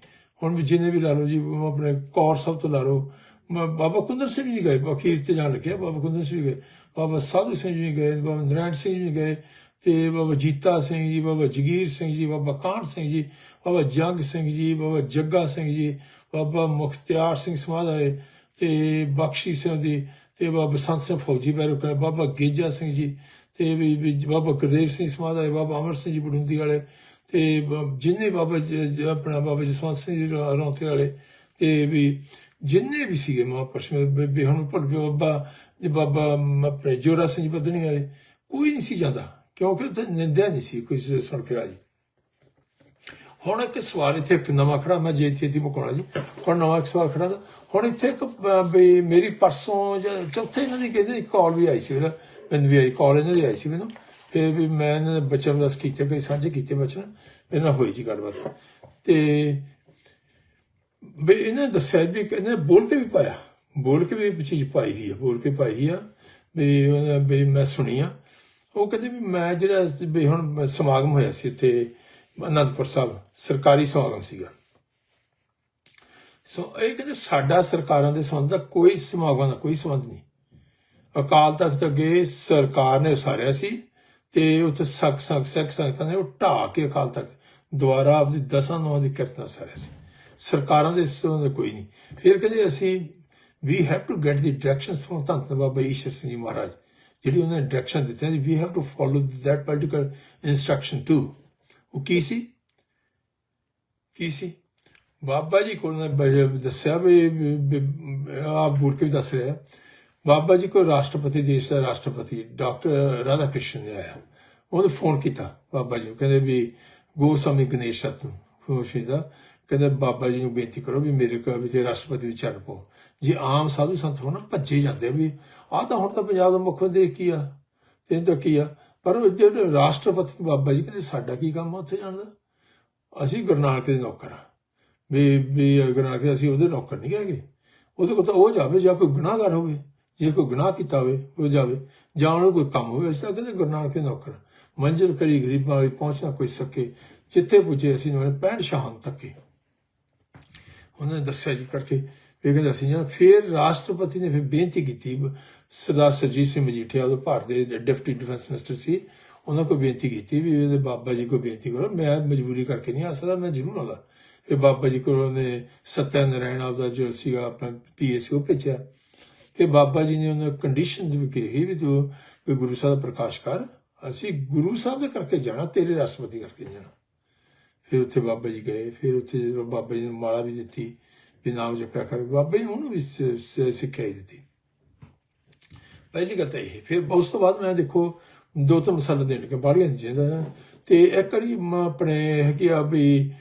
Speaker 1: ਹੁਣ ਵੀ ਜਿੰਨੇ ਵੀ ਲਾ ਲਓ ਜੀ, ਆਪਣੇ ਕੌਰ ਸਾਹਿਬ ਤੋਂ ਲਾ ਲਓ, ਮ- ਬਾਬਾ ਕੁੰਦਰ ਸਿੰਘ ਜੀ ਗਏ ਅਖੀਰ ਤੇ ਜਾਣ ਲੱਗਿਆ, ਬਾਬਾ ਕੁੰਦਰ ਸਿੰਘ ਜੀ ਗਏ, ਬਾਬਾ ਸਾਧੂ ਸਿੰਘ ਜੀ ਗਏ, ਬਾਬਾ ਨਰਾਇਣ ਸਿੰਘ ਜੀ ਗਏ, ਤੇ ਬਾਬਾ ਜੀਤਾ ਸਿੰਘ ਜੀ, ਬਾਬਾ ਜਗੀਰ ਸਿੰਘ ਜੀ, ਬਾਬਾ ਕਾਹਨ ਸਿੰਘ ਜੀ ਬਾਬਾ ਜੰਗ ਸਿੰਘ ਜੀ, ਬਾਬਾ ਜੱਗਾ ਸਿੰਘ ਜੀ, ਬਾਬਾ ਮੁਖਤਿਆਰ ਸਿੰਘ ਸਮਾਧ ਆਏ ਤੇ ਬਖਸ਼ੀ ਸਿੰਘ ਦੀ ਤੇ ਬਾਬਾ ਬਸੰਤ ਸਿੰਘ ਫੌਜੀ ਬੈਰੋ ਬਾਬਾ ਗੇਜਾ ਸਿੰਘ ਜੀ ਤੇ ਵੀ ਬਾਬਾ ਗੁਰਦੇਵ ਸਿੰਘ ਸਮਾਧ ਆਏ ਬਾਬਾ ਅਮਰ ਸਿੰਘ ਜੀ ਬੜੁੰਦੀ ਵਾਲੇ ਤੇ ਬ- ਜਿੰਨੇ ਬਾਬਾ ਜ- ਆਪਣਾ ਬਾਬਾ ਜਸਵੰਤ ਸਿੰਘ ਜੀ ਰੌ- ਰੌਂਤੇ ਵਾਲੇ ਤੇ ਵੀ ਜਿੰਨੇ ਵੀ ਸੀਗੇ ਮਹਾਂਪੁਰਸ਼ ਬੇਬੇ ਹੁਣ ਭੁੱਲ ਬਾਬਾ, ਜੀ ਬਾਬਾ ਆਪਣੇ ਜੋਰਾ ਸਿੰਘ ਜੀ ਬੱਧਣੀ ਵਾਲੇ, ਕੋਈ ਨਹੀਂ ਸੀ ਜਾਂਦਾ, ਕਿਉਂਕਿ ਉੱਥੇ ਨਿੰਦਿਆ ਨਹੀਂ ਸੀ ਕੋਈ ਸੁਣ ਕੇ ਰਾਜੀ। ਹੁਣ ਇੱਕ ਸਵਾਲ ਇੱਥੇ ਇੱਕ ਨਵਾਂ ਖੜਾ ਮੈਂ ਜੇ ਛੇਤੀ ਮੁਕਾਉਣਾ ਜੀ। ਹੁਣ ਨਵਾਂ ਇੱਕ ਸਵਾਲ ਖੜਾ। ਹੁਣ ਇੱਥੇ ਇੱਕ ਅਹ, ਵੀ ਮੇਰੀ ਪਰਸੋਂ ਜਾਂ ਚੌਥੇ ਇਹਨਾਂ ਦੀ ਕਹਿੰਦੇ ਕਾਲ ਵੀ ਆਈ ਸੀ ਮੇਰਾ। ਮੈਨੂੰ ਵੀ ਆਈ ਕਾਲ ਇਹਨਾਂ ਦੀ ਆਈ ਸੀ ਮੈਨੂੰ। ਫਿਰ ਵੀ ਮੈਂ ਇਹਨਾਂ ਦੇ ਬੱਚਿਆਂ ਨੂੰ ਕੀਤੇ ਕੋਈ ਸਾਂਝੇ ਕੀਤੇ ਬੱਚਨ। ਮੇਰੇ ਨਾਲ ਹੋਈ ਜੀ ਗੱਲਬਾਤ। ਤੇ ਵੀ ਇਹਨੇ ਦੱਸਿਆ ਵੀ ਕਿ ਇਹਨੇ ਬੋਲ ਕੇ ਵੀ ਪਾਇਆ। ਬੋਲ ਕੇ ਵੀ ਚੀਜ਼ ਪਾਈ ਹੀ ਆ ਬੋਲ ਕੇ ਪਾਈ ਆ। ਵੀ ਉਹਨੇ ਵੀ ਮੈਂ ਸੁਣੀ ਆ। ਉਹ ਕਹਿੰਦੇ ਵੀ ਮੈਂ ਜਿਹੜਾ ਸੀ ਵੀ ਹੁਣ ਸਮਾਗਮ ਹੋਇਆ ਸੀ ਇੱਥੇ ਅਨੰਦਪੁਰ ਸਾਹਿਬ, ਸਰਕਾਰੀ ਸਮਾਗਮ ਸੀਗਾ। ਸੋ ਇਹ ਕਹਿੰਦੇ ਸਾਡਾ ਸਰਕਾਰਾਂ ਦੇ ਸੰਬੰਧ ਦਾ ਕੋਈ ਸਮਾਗਮ ਦਾ ਕੋਈ ਸੰਬੰਧ ਨਹੀਂ। ਅਕਾਲ ਤਖਤ ਅੱਗੇ ਸਰਕਾਰ ਨੇ ਉਸਾਰਿਆ ਸੀ ਤੇ ਉੱਥੇ ਸਖ ਸਖ ਸਖ ਸੰਗਤਾਂ ਨੇ ਉਹ ਢਾਹ ਕੇ ਅਕਾਲ ਤਖਤ ਦੁਆਰਾ ਆਪਣੀ ਦਸਾਂ ਨੌਂ ਦੀ ਕਿਰਤਾਂ ਉਸਾਰਿਆ ਸੀ। ਸਰਕਾਰਾਂ ਦੇ ਸੰਬੰਧ ਕੋਈ ਨਹੀਂ। ਫਿਰ ਕਹਿੰਦੇ ਅਸੀਂ we have to get the directions firm Dhan Baba Ishar Singh ji Maharaj, ਜਿਹੜੀ ਉਹਨਾਂ ਨੇ ਡਾਇਰੈਕਸ਼ਨ ਦਿੱਤੀਆਂ we have to follow that particular instruction to ਉਹ ਕੀ ਸੀ? ਕੀ ਸੀ? ਬਾਬਾ ਜੀ ਕੋਲ ਨੇ ਦੱਸਿਆ ਵੀ ਆਪ ਬੁੜ ਕੇ ਵੀ ਦੱਸ ਰਿਹਾ। ਬਾਬਾ ਜੀ ਕੋਲ ਰਾਸ਼ਟਰਪਤੀ ਦੇਸ਼ ਦਾ ਰਾਸ਼ਟਰਪਤੀ, ਡਾਕਟਰ ਰਾਧਾ ਕ੍ਰਿਸ਼ਨ ਨੇ ਆਇਆ। ਉਹਨੇ ਫੋਨ ਕੀਤਾ ਬਾਬਾ ਜੀ ਨੂੰ। ਕਹਿੰਦੇ ਵੀ, ਗੋਸਵਾਮੀ ਗਣੇਸ਼ ਨੂੰ ਖੁਸ਼ੀ ਦਾ ਕਹਿੰਦੇ ਬਾਬਾ ਜੀ ਨੂੰ ਬੇਨਤੀ ਕਰੋ ਵੀ ਮੇਰੇ ਕੋਲ ਵੀ ਤੇ ਰਾਸ਼ਟਰਪਤੀ ਵੀ ਚੱਲ ਪੋ ਜੇ ਆਮ ਸਾਧੂ ਸੰਤ ਹੋਣਾ ਭੱਜੇ ਜਾਂਦੇ ਵੀ, ਆਹ ਤਾਂ ਹੁਣ ਤਾਂ ਪੰਜਾਬ ਦਾ ਮੁੱਖ ਮੰਤਰੀ ਕੀ ਆ? ਤੇ ਤਾਂ ਕੀ ਆ? ਪਰ ਜਿਹੜੇ ਰਾਸ਼ਟਰਪਤੀ ਬਾਬਾ ਜੀ ਕਹਿੰਦੇ, ਸਾਡਾ ਕੀ ਕੰਮ ਉੱਥੇ ਜਾਣ ਦਾ? ਅਸੀਂ ਗੁਰੂ ਨਾਨਕ ਦੇ ਨੌਕਰ ਆ ਵੀ ਵੀ ਗੁਰੂ ਨਾਨਕ ਅਸੀਂ ਉਹਦੇ ਨੌਕਰ ਨਹੀਂ ਹੈਗੇ। ਉਹਦੇ ਕੋਲ ਤਾਂ ਉਹ ਜਾਵੇ, ਜਾਂ ਕੋਈ ਗੁਨਾਹਗਾਰ ਹੋਵੇ, ਜੇ ਕੋਈ ਗੁਨਾਹ ਕੀਤਾ ਹੋਵੇ, ਉਹ ਜਾਵੇ। ਜਾਂ ਉਹਨੂੰ ਕੋਈ ਕੰਮ ਹੋਵੇ, ਅਸੀਂ ਤਾਂ ਕਹਿੰਦੇ ਗੁਰੂ ਨਾਨਕ ਦੇ ਨੌਕਰ ਮੰਜ਼ਿਲ ਕਰੀ ਗਰੀਬਾਂ ਵਾਲੀ ਪਹੁੰਚਣਾ ਕੋਈ ਸਕੇ ਜਿੱਥੇ ਪੁੱਜੇ ਅਸੀਂ ਉਹਨਾਂ ਨੇ 65 ਸ਼ਾਹਾਂ ਤੱਕੇ। ਉਹਨਾਂ ਨੇ ਦੱਸਿਆ ਜੀ ਕਰਕੇ ਇਹ ਕਹਿੰਦੇ ਅਸੀਂ ਜਾਂ ਫਿਰ ਰਾਸ਼ਟਰਪਤੀ ਨੇ ਫਿਰ ਬੇਨਤੀ ਕੀਤੀ ਸਰਦਾਰ ਸਰਜੀਤ ਸਿੰਘ ਮਜੀਠੀਆ ਉਹ ਭਾਰਤ ਦੇ ਡਿਪਟੀ ਡਿਫੈਂਸ ਮਿਨਿਸਟਰ ਸੀ। ਉਹਨਾਂ ਕੋਲ ਬੇਨਤੀ ਕੀਤੀ ਵੀ ਇਹਦੇ ਬਾਬਾ ਜੀ ਕੋਲ ਬੇਨਤੀ ਕਰੋ। ਮੈਂ ਮਜਬੂਰੀ ਕਰਕੇ ਨਹੀਂ ਆ ਸਕਦਾ ਮੈਂ ਜ਼ਰੂਰ ਆਉਂਦਾ ਫਿਰ ਬਾਬਾ ਜੀ ਕੋਲ ਉਹਨੇ ਸਤਿਆ ਨਰਾਇਣ ਆਪਦਾ ਜੋ ਸੀਗਾ ਆਪਣਾ ਪੀਐਸ ਉਹ ਭੇਜਿਆ। ਕਿ ਬਾਬਾ ਜੀ ਨੇ ਉਹਨਾਂ ਕੰਡੀਸ਼ਨਸ ਵੀ ਕਹੀ ਵੀ ਤੂੰ ਵੀ ਗੁਰੂ ਸਾਹਿਬ ਪ੍ਰਕਾਸ਼ ਕਰ। ਅਸੀਂ ਗੁਰੂ ਸਾਹਿਬ ਦੇ ਕਰਕੇ ਜਾਣਾ, ਤੇਰੇ ਰਾਸ਼ਟਰਪਤੀ ਕਰਕੇ ਜਾਣਾ। ਫਿਰ ਉੱਥੇ ਬਾਬਾ ਜੀ ਗਏ, ਫਿਰ ਉੱਥੇ ਜਦੋਂ ਬਾਬਾ ਜੀ ਨੂੰ ਮਾਲਾ ਵੀ ਦਿੱਤੀ, ਵੀ ਨਾਮ ਜਪਿਆ ਕਰ। ਬਾਬਾ ਜੀ ਉਹਨੂੰ ਵੀ ਸ- ਸਿੱਖਿਆ ਹੀ ਦਿੱਤੀ। ਪਹਿਲੀ ਗੱਲ ਤਾਂ ਇਹ ਫਿਰ ਉਸ ਤੋਂ ਬਾਅਦ ਮੈਂ ਦੇਖੋ ਦੋ ਤਿੰਨ ਸਾਲ ਦੇਣ ਕੇ ਬਾਹਰ ਨਹੀਂ ਜਾਂਦਾ ਤੇ ਇੱਕ ਵਾਰੀ ਮੈਂ ਆਪਣੇ ਹੈਗੇ ਆ ਵੀ